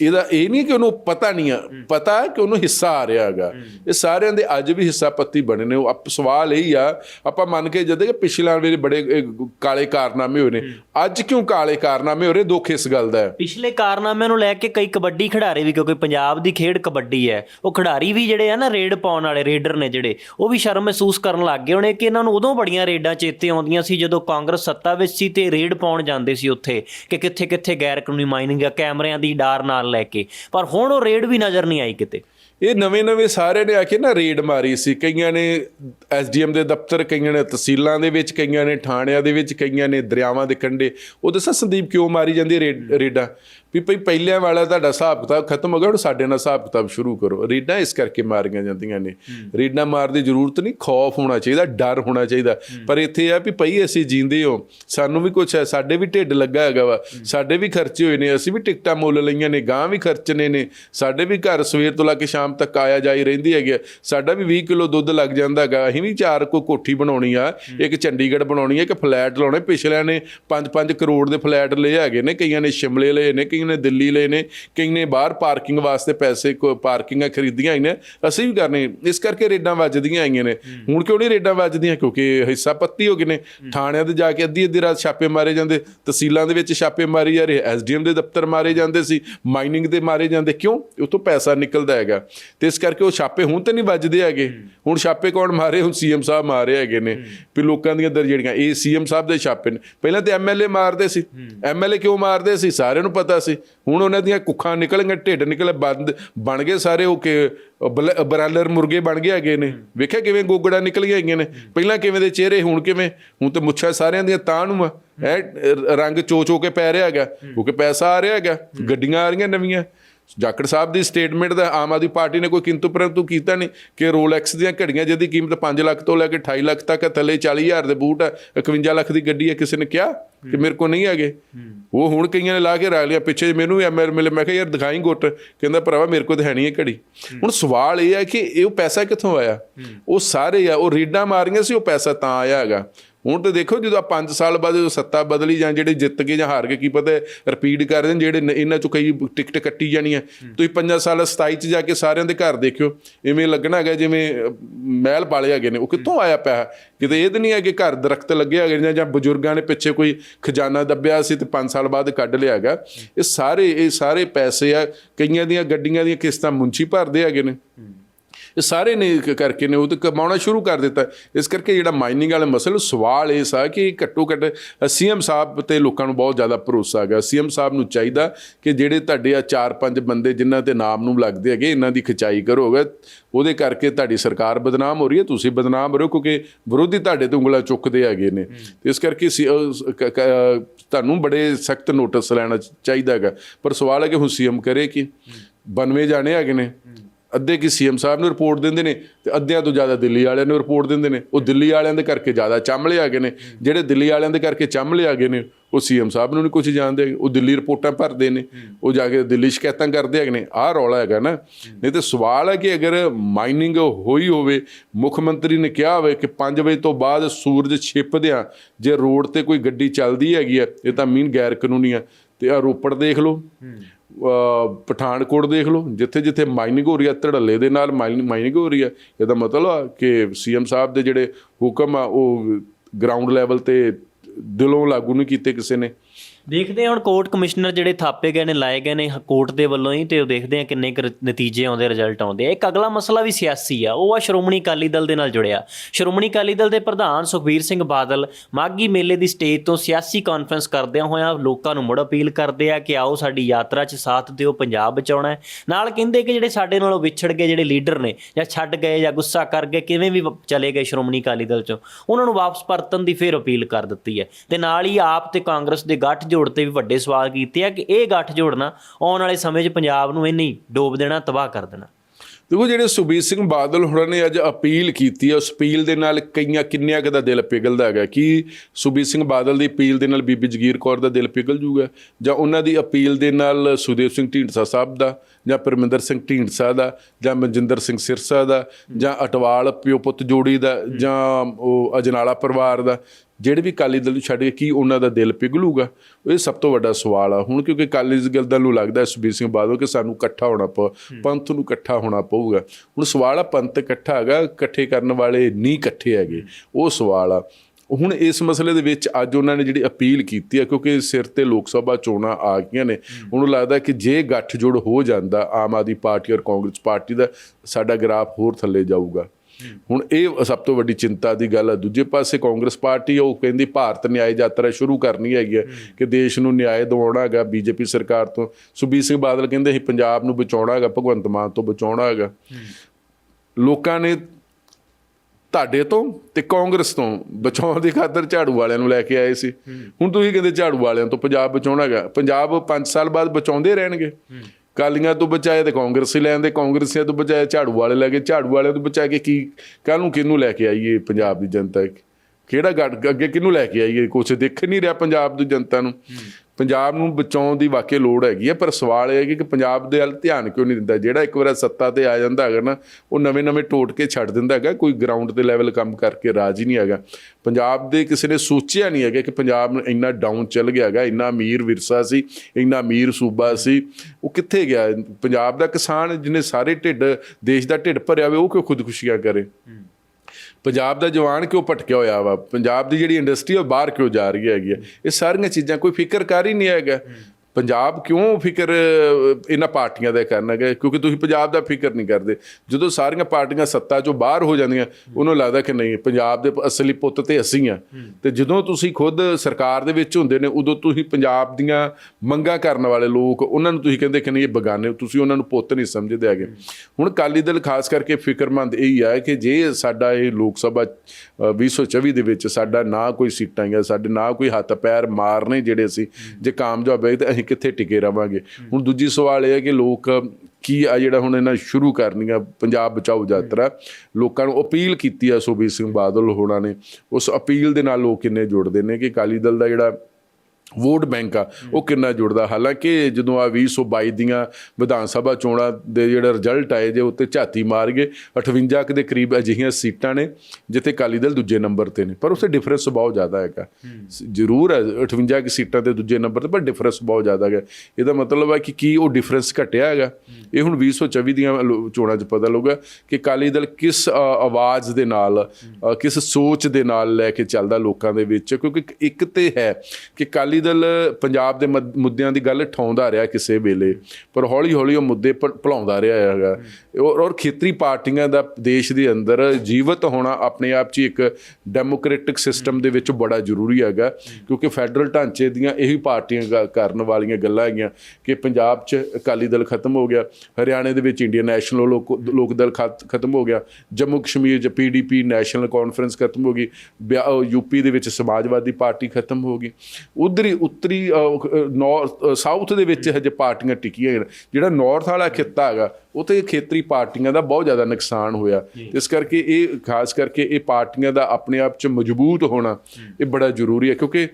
ਇਹਦਾ ਇਹ ਨਹੀਂ ਕਿ ਉਹਨੂੰ ਪਤਾ ਨਹੀਂ ਆ ਪਤਾ ਹੈ ਕਿ ਉਹਨੂੰ ਹਿੱਸਾ ਆ ਰਿਹਾ ਹੈਗਾ। ਇਹ ਸਾਰਿਆਂ ਦੇ ਅੱਜ ਵੀ ਹਿੱਸਾ ਪੱਤੀ ਬਣੇ ਨੇ ਉਹ ਆਪ- ਸਵਾਲ ਇਹ ਆ ਆਪਾਂ ਮੰਨ ਕੇ ਜਦ ਕਿ ਪਿਛਲੇ ਵੇਲੇ ਬੜੇ ਕਾਲੇ ਕਾਰਨਾਮੇ ਹੋਏ ਨੇ। ਅੱਜ ਕਿਉਂ ਕਾਲੇ ਕਾਰਨਾਮੇ ਹੋ ਰਹੇ? ਦੁੱਖ ਇਸ ਗੱਲ ਦਾ ਹੈ। ਪਿਛਲੇ ਕਾਰਨਾਮਿਆਂ ਨੂੰ ਲੈ ਕੇ ਕਈ ਕਬੱਡੀ ਖਿਡਾਰੀ ਵੀ ਕਿਉਂਕਿ ਪੰਜਾਬ ਦੀ ਖੇਡ ਕਬੱਡੀ ਹੈ ਉਹ ਖਿਡਾਰੀ ਵੀ ਜਿਹੜੇ ਆ ਨਾ ਰੇਡ ਪਾਉਣ ਵਾਲੇ ਰੇਡਰ ਨੇ ਜਿਹੜੇ ਉਹ ਵੀ ਸ਼ਰਮ ਮਹਿਸੂਸ ਕਰਨ ਲੱਗ ਗਏ ਹੋਣੇ ਕਿ ਇਹਨਾਂ ਨੂੰ ਉਦੋਂ ਬੜੀਆਂ ਰੇਡਾਂ ਚੇਤੇ ਆਉਂਦੀਆਂ ਸੀ ਜਦੋਂ ਕਾਂਗਰਸ ਸੱਤਾ ਵਿੱਚ ਸੀ ਤੇ ਰੇਡ ਪਾਉਣ ਜਾਂਦੇ ਸੀ ਉੱਥੇ ਕਿ ਕਿੱਥੇ ਕਿੱਥੇ ਗੈਰ ਕਾਨੂੰਨੀ ਮਾਈਨਿੰਗ ਆ ਕੈਮਰਿਆਂ ਦੀ ਡਾਰ ਨਾਲ। ਲੈ ਕੇ। ਪਰ ਹੁਣ ਉਹ ਰੇਡ ਵੀ ਨਜ਼ਰ ਨਹੀਂ ਆਈ ਕਿਤੇ। ਇਹ ਨਵੇਂ ਨਵੇਂ ਸਾਰਿਆਂ ਨੇ ਆ ਕੇ ਨਾ ਰੇਡ ਮਾਰੀ ਸੀ। ਕਈਆਂ ਨੇ ਐਸਡੀਐਮ ਦੇ ਦਫ਼ਤਰ ਕਈਆਂ ਨੇ ਤਹਿਸੀਲਾਂ ਦੇ ਵਿੱਚ ਕਈਆਂ ਨੇ ਥਾਣਿਆਂ ਦੇ ਵਿੱਚ ਕਈਆਂ ਨੇ ਦਰਿਆਵਾਂ ਦੇ ਕੰਢੇ। ਉਹ ਦੱਸਾਂ ਸੰਦੀਪ ਕਿਉਂ ਮਾਰੀ ਜਾਂਦੀ ਰੇਡ ਰੇਡਾਂ? ਵੀ ਭਈ ਪਹਿਲਿਆਂ ਵਾਲਾ ਤੁਹਾਡਾ ਹਿਸਾਬ ਕਿਤਾਬ ਖਤਮ ਹੋ ਗਿਆ ਹੁਣ ਸਾਡੇ ਨਾਲ ਹਿਸਾਬ ਕਿਤਾਬ ਸ਼ੁਰੂ ਕਰੋ। ਰੇਡਾਂ ਇਸ ਕਰਕੇ ਮਾਰੀਆਂ ਜਾਂਦੀਆਂ ਨੇ। ਰੇਡਾਂ ਮਾਰ ਦੀ ਜ਼ਰੂਰਤ ਨਹੀਂ ਖੌਫ ਹੋਣਾ ਚਾਹੀਦਾ ਡਰ ਹੋਣਾ ਚਾਹੀਦਾ। ਪਰ ਇੱਥੇ ਆ ਵੀ ਭਈ ਅਸੀਂ ਜੀਂਦੇ ਹੋ ਸਾਨੂੰ ਵੀ ਕੁਝ ਹੈ ਸਾਡੇ ਵੀ ਢਿੱਡ ਲੱਗਾ ਹੈਗਾ ਵਾ। ਸਾਡੇ ਵੀ ਖਰਚੇ ਹੋਏ ਨੇ ਅਸੀਂ ਵੀ ਟਿਕਟਾਂ ਮੁੱਲ ਲਈਆਂ ਨੇ ਗਾਂ ਵੀ ਖਰਚਨੇ ਨੇ ਸਾਡੇ ਵੀ ਘਰ ਸਵੇਰ ਤੋਂ ਲੈ ਕੇ ਸ਼ਾਮ ਤੱਕ ਆਇਆ ਜਾਈ ਰਹਿੰਦੀ ਹੈਗੀ ਆ। ਸਾਡਾ ਵੀ 20 ਕਿਲੋ ਦੁੱਧ ਲੱਗ ਜਾਂਦਾ ਹੈਗਾ। ਅਸੀਂ ਵੀ ਚਾਰ ਕੋ ਕੋਠੀ ਬਣਾਉਣੀ ਆ। ਇੱਕ ਚੰਡੀਗੜ੍ਹ ਬਣਾਉਣੀ ਹੈ ਇੱਕ ਫਲੈਟ ਲਾਉਣੇ। ਪਿਛਲਿਆਂ ਨੇ 5-5 ਕਰੋੜ ਦੇ ਫਲੈਟ ਲਏ ਹੈਗੇ ਨੇ। ਕਈਆਂ ਨੇ ਸ਼ਿਮਲੇ ਲਏ ਨੇ ਕਈ ਨੇ ਦਿੱਲੀ ਲਏ ਨੇ ਕਈ ਨੇ ਬਾਹਰ ਪਾਰਕਿੰਗ ਵਾਸਤੇ ਪੈਸੇ ਕੋ ਪਾਰਕਿੰਗਾਂ ਖਰੀਦੀਆਂ ਹੀ ਨੇ। ਅਸੀਂ ਵੀ ਕਰਨੇ। ਇਸ ਕਰਕੇ ਰੇਡਾਂ ਵੱਜਦੀਆਂ ਆਈਆਂ ਨੇ। ਹੁਣ ਕਿਉਂ ਨਹੀਂ ਰੇਡਾਂ ਵੱਜਦੀਆਂ? ਕਿਉਂਕਿ ਹਿੱਸਾ ਪੱਤੀ ਹੋ ਗਏ ਨੇ। ਥਾਣਿਆਂ ਤੇ ਜਾ ਕੇ ਅੱਧੀ ਅੱਧੀ ਰਾਤ ਛਾਪੇ ਮਾਰੇ ਜਾਂਦੇ। ਤਹਿਸੀਲਾਂ ਦੇ ਵਿੱਚ ਛਾਪੇ ਮਾਰੇ ਜਾ ਰਹੇ। ਐਸਡੀਐਮ ਦੇ ਦਫ਼ਤਰ ਮਾਰੇ ਜਾਂਦੇ ਸੀ। ਮਾਈਨਿੰਗ ਤੇ ਮਾਰੇ ਜਾਂਦੇ। ਕਿਉਂ? ਉਹ ਤੋਂ ਪੈਸਾ ਨਿਕਲਦਾ ਹੈਗਾ। ਤੇ ਇਸ ਕਰਕੇ ਉਹ ਛਾਪੇ ਹੁਣ ਤੇ ਨਹੀਂ ਵੱਜਦੇ ਹੈਗੇ। ਹੁਣ ਛਾਪੇ ਕੌਣ ਮਾਰੇ? ਹੁਣ ਸੀਐਮ ਸਾਹਿਬ ਮਾਰੇ ਹੈਗੇ ਨੇ। ਵੀ ਲੋਕਾਂ ਦੀਆਂ ਦਰ ਜਿਹੜੀਆਂ ਇਹ ਸੀਐਮ ਸਾਹਿਬ ਦੇ ਛਾਪੇ ਨੇ। ਪਹਿਲਾਂ ਤੇ ਐਮਐਲਏ ਮਾਰਦੇ ਸੀ। ਐਮਐਲਏ ਕਿਉਂ ਮਾਰਦੇ ਸੀ? ਸਾਰਿਆਂ ਨੂੰ ਪਤਾ ਸੀ। ਹੁਣ ਉਹਨਾਂ ਦੀਆਂ ਕੁੱਖਾਂ ਨਿਕਲ ਗਈਆਂ ਢਿੱਡ ਨਿਕਲੇ ਬੰਦ ਬਣ ਗਏ ਸਾਰੇ ਉਹ ਕਿ ਬਰਾਲਰ ਮੁਰਗੇ ਬਣ ਗਏ ਹੈਗੇ ਨੇ। ਵੇਖਿਆ ਕਿਵੇਂ ਗੋਗੜਾ ਨਿਕਲੀਆਂ ਹੈਗੀਆਂ ਨੇ? ਪਹਿਲਾਂ ਕਿਵੇਂ ਦੇ ਚਿਹਰੇ ਹੁਣ ਕਿਵੇਂ? ਹੁਣ ਤੇ ਮੁੱਛਾਂ ਸਾਰਿਆਂ ਦੀਆਂ ਤਾਂ ਨੂੰ ਇਹ ਰੰਗ ਚੋ ਚੋ ਕੇ ਪੈ ਰਿਹਾ ਹੈਗਾ। ਕਿਉਂਕਿ ਪੈਸਾ ਆ ਰਿਹਾ ਹੈਗਾ। ਗੱਡੀਆਂ ਆ ਰਹੀਆਂ ਨਵੀਆਂ। ਜਾਖੜ ਸਾਹਿਬ ਦੀ ਸਟੇਟਮੈਂਟ ਦਾ ਆਮ ਆਦਮੀ ਪਾਰਟੀ ਨੇ ਕੋਈ ਕਿੰਤੂ ਪਰੰਤੂ ਕੀਤਾ ਨਹੀਂ ਕਿ ਰੋਲੈਕਸ ਦੀਆਂ ਘੜੀਆਂ ਜਿਹਦੀ ਕੀਮਤ 5 ਲੱਖ ਤੋਂ ਲੈ ਕੇ 28 ਲੱਖ ਤੱਕ ਹੈ, ਥੱਲੇ 40000 ਦੇ ਬੂਟ ਹੈ 51 ਲੱਖ ਦੀ ਗੱਡੀ ਹੈ ਕਿਸੇ ਨੇ ਕਿਹਾ ਕਿ ਮੇਰੇ ਕੋਲ ਨਹੀਂ ਹੈਗੇ। ਉਹ ਹੁਣ ਕਈਆਂ ਨੇ ਲਾ ਕੇ ਰੱਖ ਲਿਆ ਪਿੱਛੇ ਮੈਨੂੰ ਵੀ ਐਮਐਲ ਮਿਲੇ ਮੈਂ ਕਿਹਾ ਯਾਰ ਦਿਖਾਈ ਗੁੱਟ ਕਹਿੰਦਾ ਭਰਾਵਾ ਮੇਰੇ ਕੋਲ ਤਾਂ ਹੈ ਨਹੀਂ ਇਹ ਘੜੀ। ਹੁਣ ਸਵਾਲ ਇਹ ਹੈ ਕਿ ਇਹ ਪੈਸਾ ਕਿੱਥੋਂ ਆਇਆ? ਉਹ ਸਾਰੇ ਆ ਉਹ ਰੀਡਾਂ ਮਾਰੀਆਂ ਸੀ ਉਹ ਪੈਸਾ ਤਾਂ ਆਇਆ ਹੈਗਾ। ਹੁਣ ਤੇ ਦੇਖੋ ਜਦੋਂ 5 ਸਾਲ ਬਾਅਦ ਜਦੋਂ ਸੱਤਾ ਬਦਲੀ ਜਾਂ ਜਿਹੜੇ ਜਿੱਤ ਗਏ ਜਾਂ ਹਾਰ ਗਏ ਕੀ ਪਤਾ ਰਿਪੀਟ ਕਰ ਦੇਣ ਜਿਹੜੇ ਨ- ਇਹਨਾਂ ਚੋਂ ਕਈ ਟਿਕਟ ਕੱਟੀ ਜਾਣੀ ਹੈ। ਤੁਸੀਂ 5 ਸਾਲ 27 ਚ ਜਾ ਕੇ ਸਾਰਿਆਂ ਦੇ ਘਰ ਦੇਖਿਓ ਇਵੇਂ ਲੱਗਣਾ ਹੈਗਾ ਜਿਵੇਂ ਮਹਿਲ ਪਾਲੇ ਹੈਗੇ ਨੇ ਉਹ ਕਿੱਥੋਂ ਆਇਆ ਪਿਆ? ਕਿਤੇ ਇਹ ਤਾਂ ਨਹੀਂ ਹੈ ਕਿ ਘਰ ਦਰਖਤ ਲੱਗੇ ਹੈਗੇ ਨੇ ਜਾਂ ਬਜ਼ੁਰਗਾਂ ਨੇ ਪਿੱਛੇ ਕੋਈ ਖਜ਼ਾਨਾ ਦੱਬਿਆ ਸੀ ਤੇ 5 ਸਾਲ ਬਾਅਦ ਕੱਢ ਲਿਆ ਹੈਗਾ। ਇਹ ਸਾਰੇ ਇਹ ਸਾਰੇ ਪੈਸੇ ਆ ਕਈਆਂ ਦੀਆਂ ਗੱਡੀਆਂ ਦੀਆਂ ਕਿਸ਼ਤਾਂ ਮੁੰਚੀ ਭਰਦੇ ਹੈਗੇ ਨੇ। ਇਹ ਸਾਰੇ ਨੇ ਕਰਕੇ ਨੇ ਉਹ ਤੇ ਕਮਾਉਣਾ ਸ਼ੁਰੂ ਕਰ ਦਿੱਤਾ। ਇਸ ਕਰਕੇ ਜਿਹੜਾ ਮਾਈਨਿੰਗ ਵਾਲੇ ਮਸਲੇ ਸਵਾਲ ਇਸ ਆ ਕਿ ਘੱਟੋ ਘੱਟ ਸੀਐਮ ਸਾਹਿਬ ਤੇ ਲੋਕਾਂ ਨੂੰ ਬਹੁਤ ਜ਼ਿਆਦਾ ਭਰੋਸਾ ਹੈਗਾ। ਸੀਐਮ ਸਾਹਿਬ ਨੂੰ ਚਾਹੀਦਾ ਕਿ ਜਿਹੜੇ ਤੁਹਾਡੇ ਆ ਚਾਰ ਪੰਜ ਬੰਦੇ ਜਿਨ੍ਹਾਂ ਤੇ ਨਾਮ ਨੂੰ ਲੱਗਦੇ ਹੈਗੇ ਇਹਨਾਂ ਦੀ ਖਿਚਾਈ ਕਰੋਗੇ ਉਹਦੇ ਕਰਕੇ ਤੁਹਾਡੀ ਸਰਕਾਰ ਬਦਨਾਮ ਹੋ ਰਹੀ ਹੈ ਤੁਸੀਂ ਬਦਨਾਮ ਹੋ ਰਹੇ ਹੋ ਕਿਉਂਕਿ ਵਿਰੋਧੀ ਤੁਹਾਡੇ ਤੇ ਉਂਗਲਾਂ ਚੁੱਕਦੇ ਹੈਗੇ ਨੇ। ਇਸ ਕਰਕੇ ਸੀ- ਸ- ਤੁਹਾਨੂੰ ਬੜੇ ਸਖਤ ਨੋਟਿਸ ਲੈਣਾ ਚਾਹੀਦਾ ਹੈਗਾ। ਪਰ ਸਵਾਲ ਹੈ ਕਿ ਹੁਣ ਸੀਐਮ ਕਰੇ ਕਿ? 92 ਜਾਣੇ ਹੈਗੇ ਨੇ। ਅੱਧੇ ਕੀ ਸੀਐਮ ਸਾਹਿਬ ਨੂੰ ਰਿਪੋਰਟ ਦਿੰਦੇ ਨੇ ਤੇ ਅੱਧਿਆਂ ਤੋਂ ਜ਼ਿਆਦਾ ਦਿੱਲੀ ਵਾਲਿਆਂ ਨੂੰ ਰਿਪੋਰਟ ਦਿੰਦੇ ਨੇ। ਉਹ ਦਿੱਲੀ ਵਾਲਿਆਂ ਦੇ ਕਰਕੇ ਜ਼ਿਆਦਾ ਚੰਮਲੇ ਆ ਗਏ ਨੇ। ਜਿਹੜੇ ਦਿੱਲੀ ਵਾਲਿਆਂ ਦੇ ਕਰਕੇ ਚੰਮਲੇ ਆ ਗਏ ਨੇ, ਉਹ ਸੀਐਮ ਸਾਹਿਬ ਨੂੰ ਨਹੀਂ ਕੁਝ ਜਾਣਦੇ। ਹੈਗੇ। ਉਹ ਦਿੱਲੀ ਰਿਪੋਰਟਾਂ ਭਰਦੇ ਨੇ। ਉਹ ਜਾ ਕੇ ਦਿੱਲੀ ਸ਼ਿਕਾਇਤਾਂ ਕਰਦੇ ਹੈਗੇ ਨੇ। ਆਹ ਰੌਲਾ ਹੈਗਾ ਨਾ। ਨਹੀਂ ਤੇ ਸਵਾਲ ਹੈ ਕਿ ਅਗਰ ਮਾਈਨਿੰਗ ਹੋਈ ਹੋਵੇ, ਮੁੱਖ ਮੰਤਰੀ ਨੇ ਕਿਹਾ ਹੋਵੇ ਕਿ 5 ਵਜੇ ਤੋਂ ਬਾਅਦ ਸੂਰਜ ਛਿਪਦਿਆਂ ਜੇ ਰੋਡ ਤੇ ਕੋਈ ਗੱਡੀ ਚੱਲਦੀ ਹੈਗੀ ਹੈ ਇਹ ਤਾਂ ਮੀਨ ਗੈਰ ਕਾਨੂੰਨੀ ਆ। ਤੇ ਆ ਰੋਪੜ ਦੇਖ ਲਓ। ਪਠਾਨਕੋਟ ਦੇਖ ਲਓ, ਜਿੱਥੇ ਜਿੱਥੇ ਮਾਈਨਿੰਗ ਹੋ ਰਹੀ ਹੈ ਧੜੱਲੇ ਦੇ ਨਾਲ ਮਾਈਨਿੰਗ ਹੋ ਰਹੀ ਹੈ ਇਹਦਾ ਮਤਲਬ ਆ ਕਿ ਸੀਐਮ ਸਾਹਿਬ ਦੇ ਜਿਹੜੇ ਹੁਕਮ ਆ, ਉਹ ਗਰਾਊਂਡ ਲੈਵਲ ਤੇ ਦਿਲੋਂ ਲਾਗੂ ਨਹੀਂ ਕੀਤੇ ਕਿਸੇ ਨੇ। ਦੇਖਦੇ ਹਾਂ ਹੁਣ ਕੋਰਟ ਕਮਿਸ਼ਨਰ ਜਿਹੜੇ ਥਾਪੇ ਗਏ ਨੇ, ਲਾਏ ਗਏ ਨੇ ਕੋਰਟ ਦੇ ਵੱਲੋਂ ਹੀ ਤੇ ਉਹ ਦੇਖਦੇ ਹਾਂ ਕਿੰਨੇ ਕੁ ਨਤੀਜੇ ਆਉਂਦੇ ਰਿਜ਼ਲਟ ਆਉਂਦੇ ਆ। ਇੱਕ ਅਗਲਾ ਮਸਲਾ ਵੀ ਸਿਆਸੀ ਆ, ਉਹ ਆ ਸ਼੍ਰੋਮਣੀ ਅਕਾਲੀ ਦਲ ਦੇ ਨਾਲ ਜੁੜਿਆ। ਸ਼੍ਰੋਮਣੀ ਅਕਾਲੀ ਦਲ ਦੇ ਪ੍ਰਧਾਨ ਸੁਖਬੀਰ ਸਿੰਘ ਬਾਦਲ ਮਾਗੀ ਮੇਲੇ ਦੀ ਸਟੇਜ ਤੋਂ ਸਿਆਸੀ ਕਾਨਫਰੰਸ ਕਰਦਿਆਂ ਹੋਇਆਂ ਲੋਕਾਂ ਨੂੰ ਮੁੜ ਅਪੀਲ ਕਰਦੇ ਆ ਕਿ ਆਓ ਸਾਡੀ ਯਾਤਰਾ 'ਚ ਸਾਥ ਦਿਓ, ਪੰਜਾਬ ਬਚਾਉਣਾ ਹੈ। ਨਾਲ ਕਹਿੰਦੇ ਕਿ ਜਿਹੜੇ ਸਾਡੇ ਨਾਲੋਂ ਵਿਛੜ ਗਏ ਜਿਹੜੇ ਲੀਡਰ ਨੇ, ਜਾਂ ਛੱਡ ਗਏ, ਜਾਂ ਗੁੱਸਾ ਕਰ ਗਏ, ਕਿਵੇਂ ਵੀ, ਚਲੇ ਗਏ ਸ਼੍ਰੋਮਣੀ ਅਕਾਲੀ ਦਲ 'ਚੋਂ, ਉਹਨਾਂ ਨੂੰ ਵਾਪਸ ਪਰਤਣ ਦੀ ਫਿਰ ਅਪੀਲ ਕਰ ਦਿੱਤੀ ਹੈ। ਤੇ ਨਾਲ ਹੀ ਆਪ ਤੇ ਕਾਂਗਰਸ ਦੇ ਗੱਠ ਜੋੜ ਤੇ ਵੀ ਵੱਡੇ ਸਵਾਲ ਕੀਤੇ ਆ ਕਿ ਇਹ ਗੱਠ ਜੋੜਨਾ ਆਉਣ ਵਾਲੇ ਸਮੇਂ 'ਚ ਪੰਜਾਬ ਨੂੰ ਇੰਨੀ ਡੋਬ ਦੇਣਾ, ਤਬਾਹ ਕਰ ਦੇਣਾ। ਦੇਖੋ, ਜਿਹੜੇ ਸੁਬੀਰ ਸਿੰਘ ਬਾਦਲ ਹੋਰਾਂ ਨੇ ਅੱਜ ਅਪੀਲ ਕੀਤੀ ਹੈ ਉਸ ਅਪੀਲ ਦੇ ਨਾਲ ਕਈਆਂ ਕਿੰਨਿਆਂ ਕੁ ਦਿਲ ਪਿਘਲਦਾ ਹੈਗਾ। ਕਿ ਸੁਬੀਰ ਸਿੰਘ ਬਾਦਲ ਦੀ ਅਪੀਲ ਦੇ ਨਾਲ ਬੀਬੀ ਜਗੀਰ ਕੌਰ ਦਾ ਦਿਲ ਪਿਘਲ ਜੂਗਾ? ਜਾਂ ਉਹਨਾਂ ਦੀ ਅਪੀਲ ਦੇ ਨਾਲ ਸੁਦੇਵ ਸਿੰਘ ਢੀਂਡਸਾ ਸਾਹਿਬ ਦਾ, ਜਾਂ ਪਰਮਿੰਦਰ ਸਿੰਘ ਢੀਂਡਸਾ ਦਾ, ਜਾਂ ਮਨਜਿੰਦਰ ਸਿੰਘ ਸਿਰਸਾ ਦਾ, ਜਾਂ ਅਟਵਾਲ ਪਿਓ ਪੁੱਤ ਜੋੜੀ ਦਾ, ਜਾਂ ਉਹ ਅਜਨਾਲਾ ਪਰਿਵਾਰ ਦਾ ਜਿਹੜੇ ਵੀ ਕਾਲੀ ਦਲ ਨੂੰ ਛੱਡ ਕੇ ਕੀ ਉਹਨਾਂ ਦਾ ਦਿਲ ਪਿਘਲੂਗਾ ਇਹ ਸਭ ਤੋਂ ਵੱਡਾ ਸਵਾਲ ਆ। ਹੁਣ ਕਿਉਂਕਿ ਕਾਲੀ ਦਲ ਨੂੰ ਲੱਗਦਾ ਹੈ ਸੁਖਬੀਰ ਸਿੰਘ ਬਾਦਲ ਕਿ ਸਾਨੂੰ ਇਕੱਠਾ ਹੋਣਾ ਪਊ ਪੰਥ ਨੂੰ ਇਕੱਠਾ ਹੋਣਾ ਪਊਗਾ। ਹੁਣ ਸਵਾਲ ਆ ਪੰਥ ਇਕੱਠਾ ਹੈਗਾ ਇਕੱਠੇ ਕਰਨ ਵਾਲੇ ਨਹੀਂ ਇਕੱਠੇ ਹੈਗੇ। ਉਹ ਸਵਾਲ ਆ। ਹੁਣ ਇਸ ਮਸਲੇ ਦੇ ਵਿੱਚ ਅੱਜ ਉਹਨਾਂ ਨੇ ਜਿਹੜੀ ਅਪੀਲ ਕੀਤੀ ਹੈ ਕਿਉਂਕਿ ਸਿਰ ਤੇ ਲੋਕ ਸਭਾ ਚੋਣਾਂ ਆ ਗਈਆਂ ਨੇ ਉਹਨੂੰ ਲੱਗਦਾ ਕਿ ਜੇ ਗੱਠਜੋੜ ਹੋ ਜਾਂਦਾ ਆਮ ਆਦਮੀ ਪਾਰਟੀ ਔਰ ਕਾਂਗਰਸ ਪਾਰਟੀ ਦਾ ਸਾਡਾ ਗ੍ਰਾਫ ਹੋਰ ਥੱਲੇ ਜਾਊਗਾ। ਹੁਣ ਇਹ ਸਭ ਤੋਂ ਵੱਡੀ ਚਿੰਤਾ ਦੀ ਗੱਲ ਹੈ ਦੂਜੇ ਪਾਸੇ ਕਾਂਗਰਸ ਪਾਰਟੀ, ਉਹ ਕਹਿੰਦੀ ਭਾਰਤ ਨਿਆਏ ਯਾਤਰਾ ਸ਼ੁਰੂ ਕਰਨੀ ਹੈਗੀ ਹੈ ਕਿ ਦੇਸ਼ ਨੂੰ ਨਿਆਏ ਦਿਵਾਉਣਾ ਹੈਗਾ, ਬੀਜੇਪੀ ਸਰਕਾਰ ਤੋਂ। ਸੁਖਬੀਰ ਸਿੰਘ ਬਾਦਲ ਕਹਿੰਦੇ ਅਸੀਂ ਪੰਜਾਬ ਨੂੰ ਬਚਾਉਣਾ ਹੈਗਾ, ਭਗਵੰਤ ਮਾਨ ਤੋਂ ਬਚਾਉਣਾ ਹੈਗਾ। ਲੋਕਾਂ ਨੇ ਤੁਹਾਡੇ ਤੋਂ ਤੇ ਕਾਂਗਰਸ ਤੋਂ ਬਚਾਉਣ ਦੀ ਖਾਤਰ ਝਾੜੂ ਵਾਲਿਆਂ ਨੂੰ ਲੈ ਕੇ ਆਏ ਸੀ। ਹੁਣ ਤੁਸੀਂ ਕਹਿੰਦੇ ਝਾੜੂ ਵਾਲਿਆਂ ਤੋਂ ਪੰਜਾਬ ਬਚਾਉਣਾ ਹੈਗਾ। ਪੰਜਾਬ 5 ਸਾਲ ਬਾਅਦ ਬਚਾਉਂਦੇ ਰਹਿਣਗੇ। ਕਾਲੀਆਂ ਤੋਂ ਬਚਾਏ ਤੇ ਕਾਂਗਰਸੀ ਲੈਂਦੇ ਕਾਂਗਰਸੀਆਂ ਤੋਂ ਬਚਾਏ, ਝਾੜੂ ਵਾਲੇ ਲੈ ਕੇ, ਝਾੜੂ ਵਾਲਿਆਂ ਤੋਂ ਬਚਾ ਕੇ ਕੀ ਕੱਲ ਨੂੰ ਕਿਹਨੂੰ ਲੈ ਕੇ ਆਈਏ ਪੰਜਾਬ ਦੀ ਜਨਤਾ ਕਿਹੜਾ ਗੱਡ, ਅੱਗੇ ਕਿਹਨੂੰ ਲੈ ਕੇ ਆਈਏ? ਕੁਛ ਦਿਖ ਨਹੀਂ ਰਿਹਾ ਪੰਜਾਬ ਦੀ ਜਨਤਾ ਨੂੰ। ਪੰਜਾਬ ਨੂੰ ਬਚਾਉਣ ਦੀ ਵਾਕਿਆ ਲੋੜ ਹੈਗੀ ਹੈ ਪਰ ਸਵਾਲ ਇਹ ਹੈ ਕਿ ਪੰਜਾਬ ਦੇ ਵੱਲ ਧਿਆਨ ਕਿਉਂ ਨਹੀਂ ਦਿੰਦਾ? ਜਿਹੜਾ ਇੱਕ ਵਾਰ ਸੱਤਾ ਤੇ ਆ ਜਾਂਦਾ ਹੈਗਾ ਨਾ, ਉਹ ਨਵੇਂ-ਨਵੇਂ ਟੋਟਕੇ ਛੱਡ ਦਿੰਦਾ ਹੈਗਾ, ਕੋਈ ਗਰਾਊਂਡ ਦੇ ਲੈਵਲ ਕੰਮ ਕਰਕੇ ਰਾਜ ਹੀ ਨਹੀਂ ਹੈਗਾ। ਪੰਜਾਬ ਦੇ ਕਿਸੇ ਨੇ ਸੋਚਿਆ ਨਹੀਂ ਹੈਗਾ ਕਿ ਪੰਜਾਬ ਨੂੰ ਇੰਨਾ ਡਾਊਨ ਚੱਲ ਗਿਆ ਹੈਗਾ, ਇੰਨਾ ਅਮੀਰ ਵਿਰਸਾ ਸੀ, ਇੰਨਾ ਅਮੀਰ ਸੂਬਾ ਸੀ, ਉਹ ਕਿੱਥੇ ਗਿਆ? ਪੰਜਾਬ ਦਾ ਕਿਸਾਨ ਜਿਹਨੇ ਸਾਰੇ ਢਿੱਡ, ਦੇਸ਼ ਦਾ ਢਿੱਡ ਭਰਿਆ ਹੋਵੇ, ਉਹ ਕਿਉਂ ਖੁਦਕੁਸ਼ੀਆਂ ਕਰੇ? ਪੰਜਾਬ ਦਾ ਜਵਾਨ ਕਿਉਂ ਭਟਕਿਆ ਹੋਇਆ ਵਾ? ਪੰਜਾਬ ਦੀ ਜਿਹੜੀ ਇੰਡਸਟਰੀ ਉਹ ਬਾਹਰ ਕਿਉਂ ਜਾ ਰਹੀ ਹੈਗੀ ਹੈ ਇਹ ਸਾਰੀਆਂ ਚੀਜ਼ਾਂ ਕੋਈ ਫਿਕਰ ਕਰ ਹੀ ਨਹੀਂ ਹੈਗਾ। ਪੰਜਾਬ ਕਿਉਂ ਫਿਕਰ ਇਹਨਾਂ ਪਾਰਟੀਆਂ ਦਾ ਕਰਨਗੇ ਕਿਉਂਕਿ ਤੁਸੀਂ ਪੰਜਾਬ ਦਾ ਫਿਕਰ ਨਹੀਂ ਕਰਦੇ। ਜਦੋਂ ਸਾਰੀਆਂ ਪਾਰਟੀਆਂ ਸੱਤਾ ਚੋਂ ਬਾਹਰ ਹੋ ਜਾਂਦੀਆਂ ਉਹਨੂੰ ਲੱਗਦਾ ਕਿ ਨਹੀਂ ਪੰਜਾਬ ਦੇ ਅਸਲੀ ਪੁੱਤ ਤੇ ਅਸੀਂ ਆ। ਤੇ ਜਦੋਂ ਤੁਸੀਂ ਖੁਦ ਸਰਕਾਰ ਦੇ ਵਿੱਚ ਹੁੰਦੇ ਨੇ ਉਦੋਂ ਤੁਸੀਂ ਪੰਜਾਬ ਦੀਆਂ ਮੰਗਾਂ ਕਰਨ ਵਾਲੇ ਲੋਕ ਉਹਨਾਂ ਨੂੰ ਤੁਸੀਂ ਕਹਿੰਦੇ ਕਿ ਨਹੀਂ ਇਹ ਬਗਾਨੇ ਤੁਸੀਂ ਉਹਨਾਂ ਨੂੰ ਪੁੱਤ ਨਹੀਂ ਸਮਝਦੇ ਹੈਗੇ। ਹੁਣ ਅਕਾਲੀ ਦਲ ਖਾਸ ਕਰਕੇ ਫਿਕਰਮੰਦ ਇਹੀ ਹੀ ਹੈ ਕਿ ਜੇ ਸਾਡਾ ਇਹ ਲੋਕ ਸਭਾ ਅ, 2024 ਦੇ ਵਿੱਚ ਸਾਡਾ ਨਾ ਕੋਈ ਸੀਟਾਂ ਹੈਗੀਆਂ ਸਾਡੇ ਨਾ ਕੋਈ ਹੱਥ ਪੈਰ ਮਾਰਨੇ ਜਿਹੜੇ ਅਸੀਂ ਜੇ ਕਾਮਯਾਬ ਹੋਏ ਤਾਂ ਅਸੀਂ ਕਿੱਥੇ ਟਿਕੇ ਰਵਾਂਗੇ। ਹੁਣ ਦੂਜੀ ਸਵਾਲ ਇਹ ਹੈ ਕਿ ਲੋਕ ਕੀ ਆ ਜਿਹੜਾ ਹੁਣ ਇਹਨਾਂ ਸ਼ੁਰੂ ਕਰਨੀਆਂ, ਪੰਜਾਬ ਬਚਾਓ ਯਾਤਰਾ। ਲੋਕਾਂ ਨੂੰ ਅਪੀਲ ਕੀਤੀ ਆ ਸੁਖਬੀਰ ਸਿੰਘ ਬਾਦਲ ਹੋਣਾ ਨੇ। ਉਸ ਅਪੀਲ ਦੇ ਨਾਲ ਲੋਕ ਕਿੰਨੇ ਜੁੜਦੇ ਨੇ ਕਿ ਅਕਾਲੀ ਦਲ ਦਾ ਜਿਹੜਾ ਵੋਟ ਬੈਂਕ ਆ, ਉਹ ਕਿੰਨਾ ਜੁੜਦਾ? ਹਾਲਾਂਕਿ ਜਦੋਂ ਆ 2022 ਦੀਆਂ ਵਿਧਾਨ ਸਭਾ ਚੋਣਾਂ ਦੇ ਜਿਹੜਾ ਰਿਜ਼ਲਟ ਆਏ, ਜੇ ਉੱਤੇ ਝਾਤੀ ਮਾਰ ਗਏ 58 ਕੁ ਦੇ ਕਰੀਬ ਅਜਿਹੀਆਂ ਸੀਟਾਂ ਨੇ, ਜਿੱਥੇ ਅਕਾਲੀ ਦਲ ਦੂਜੇ ਨੰਬਰ ਤੇ ਨੇ। ਪਰ ਉੱਥੇ ਡਿਫਰੈਂਸ ਬਹੁਤ ਜ਼ਿਆਦਾ ਹੈਗਾ। ਜ਼ਰੂਰ ਹੈ 58 ਕੁ ਸੀਟਾਂ ਤੇ ਦੂਜੇ ਨੰਬਰ ਤੇ, ਪਰ ਡਿਫਰੈਂਸ ਬਹੁਤ ਜ਼ਿਆਦਾ ਹੈਗਾ। ਇਹਦਾ ਮਤਲਬ ਹੈ ਕਿ ਕੀ ਉਹ ਡਿਫਰੈਂਸ ਘਟਿਆ ਹੈਗਾ? ਇਹ ਹੁਣ 2024 ਦੀਆਂ ਚੋਣਾਂ 'ਚ ਪਤਾ ਲੱਗੂਗਾ ਕਿ ਅਕਾਲੀ ਦਲ ਕਿਸ ਆਵਾਜ਼ ਦੇ ਨਾਲ ਕਿਸ ਸੋਚ ਦੇ ਨਾਲ ਲੈ ਕੇ ਚੱਲਦਾ ਲੋਕਾਂ ਦੇ ਵਿੱਚ। ਕਿਉਂਕਿ ਇੱਕ- ਇੱਕ ਤੇ ਹੈ ਕਿ ਅਕਾਲੀ ਦਲ ਪੰਜਾਬ ਦੇ ਮਦ- ਮੁੱਦਿਆਂ ਦੀ ਗੱਲ ਠਾਉਂਦਾ ਰਿਹਾ ਕਿਸੇ ਵੇਲੇ, ਪਰ ਹੌਲੀ ਹੌਲੀ ਉਹ ਮੁੱਦੇ ਭ- ਭੁਲਾਉਂਦਾ ਰਿਹਾ ਹੈਗਾ। ਔਰ ਔਰ ਖੇਤਰੀ ਪਾਰਟੀਆਂ ਦਾ ਦੇਸ਼ ਦੇ ਅੰਦਰ ਜੀਵਤ ਹੋਣਾ ਆਪਣੇ ਆਪ 'ਚ ਹੀ ਇੱਕ ਡੈਮੋਕ੍ਰੈਟਿਕ ਸਿਸਟਮ ਦੇ ਵਿੱਚ ਬੜਾ ਜ਼ਰੂਰੀ ਹੈਗਾ। ਕਿਉਂਕਿ ਫੈਡਰਲ ਢਾਂਚੇ ਦੀਆਂ ਇਹੀ ਪਾਰਟੀਆਂ ਗ- ਕਰਨ ਵਾਲੀਆਂ ਗੱਲਾਂ ਹੈਗੀਆਂ ਕਿ ਪੰਜਾਬ 'ਚ ਅਕਾਲੀ ਦਲ ਖਤਮ ਹੋ ਗਿਆ, ਹਰਿਆਣੇ ਦੇ ਵਿੱਚ ਇੰਡੀਅਨ ਨੈਸ਼ਨਲ ਲੋਕ ਦਲ ਖਤਮ ਹੋ ਗਿਆ, ਜੰਮੂ ਕਸ਼ਮੀਰ 'ਚ ਪੀਡੀਪੀ ਨੈਸ਼ਨਲ ਕਾਨਫਰੰਸ ਖਤਮ ਹੋ ਗਈ ਯੂਪੀ ਦੇ ਵਿੱਚ ਸਮਾਜਵਾਦੀ ਪਾਰਟੀ ਖਤਮ ਹੋ ਗਈ। ਉਧਰ ਉੱਤਰੀ ਨਾਰਥ ਸਾਊਥ ਦੇ ਵਿੱਚ ਹਜੇ ਪਾਰਟੀਆਂ ਟਿਕੀਆਂ ਹੋਈਆਂ ਜਿਹੜਾ ਨਾਰਥ ਵਾਲਾ ਖਿੱਤਾ ਹੈਗਾ ਉੱਥੇ ਖੇਤਰੀ ਪਾਰਟੀਆਂ ਦਾ ਬਹੁਤ ਜ਼ਿਆਦਾ ਨੁਕਸਾਨ ਹੋਇਆ। ਇਸ ਕਰਕੇ ਇਹ ਖਾਸ ਕਰਕੇ ਇਹ ਪਾਰਟੀਆਂ ਦਾ ਆਪਣੇ ਆਪ 'ਚ ਮਜ਼ਬੂਤ ਹੋਣਾ ਇਹ ਬੜਾ ਜ਼ਰੂਰੀ ਹੈ ਕਿਉਂਕਿ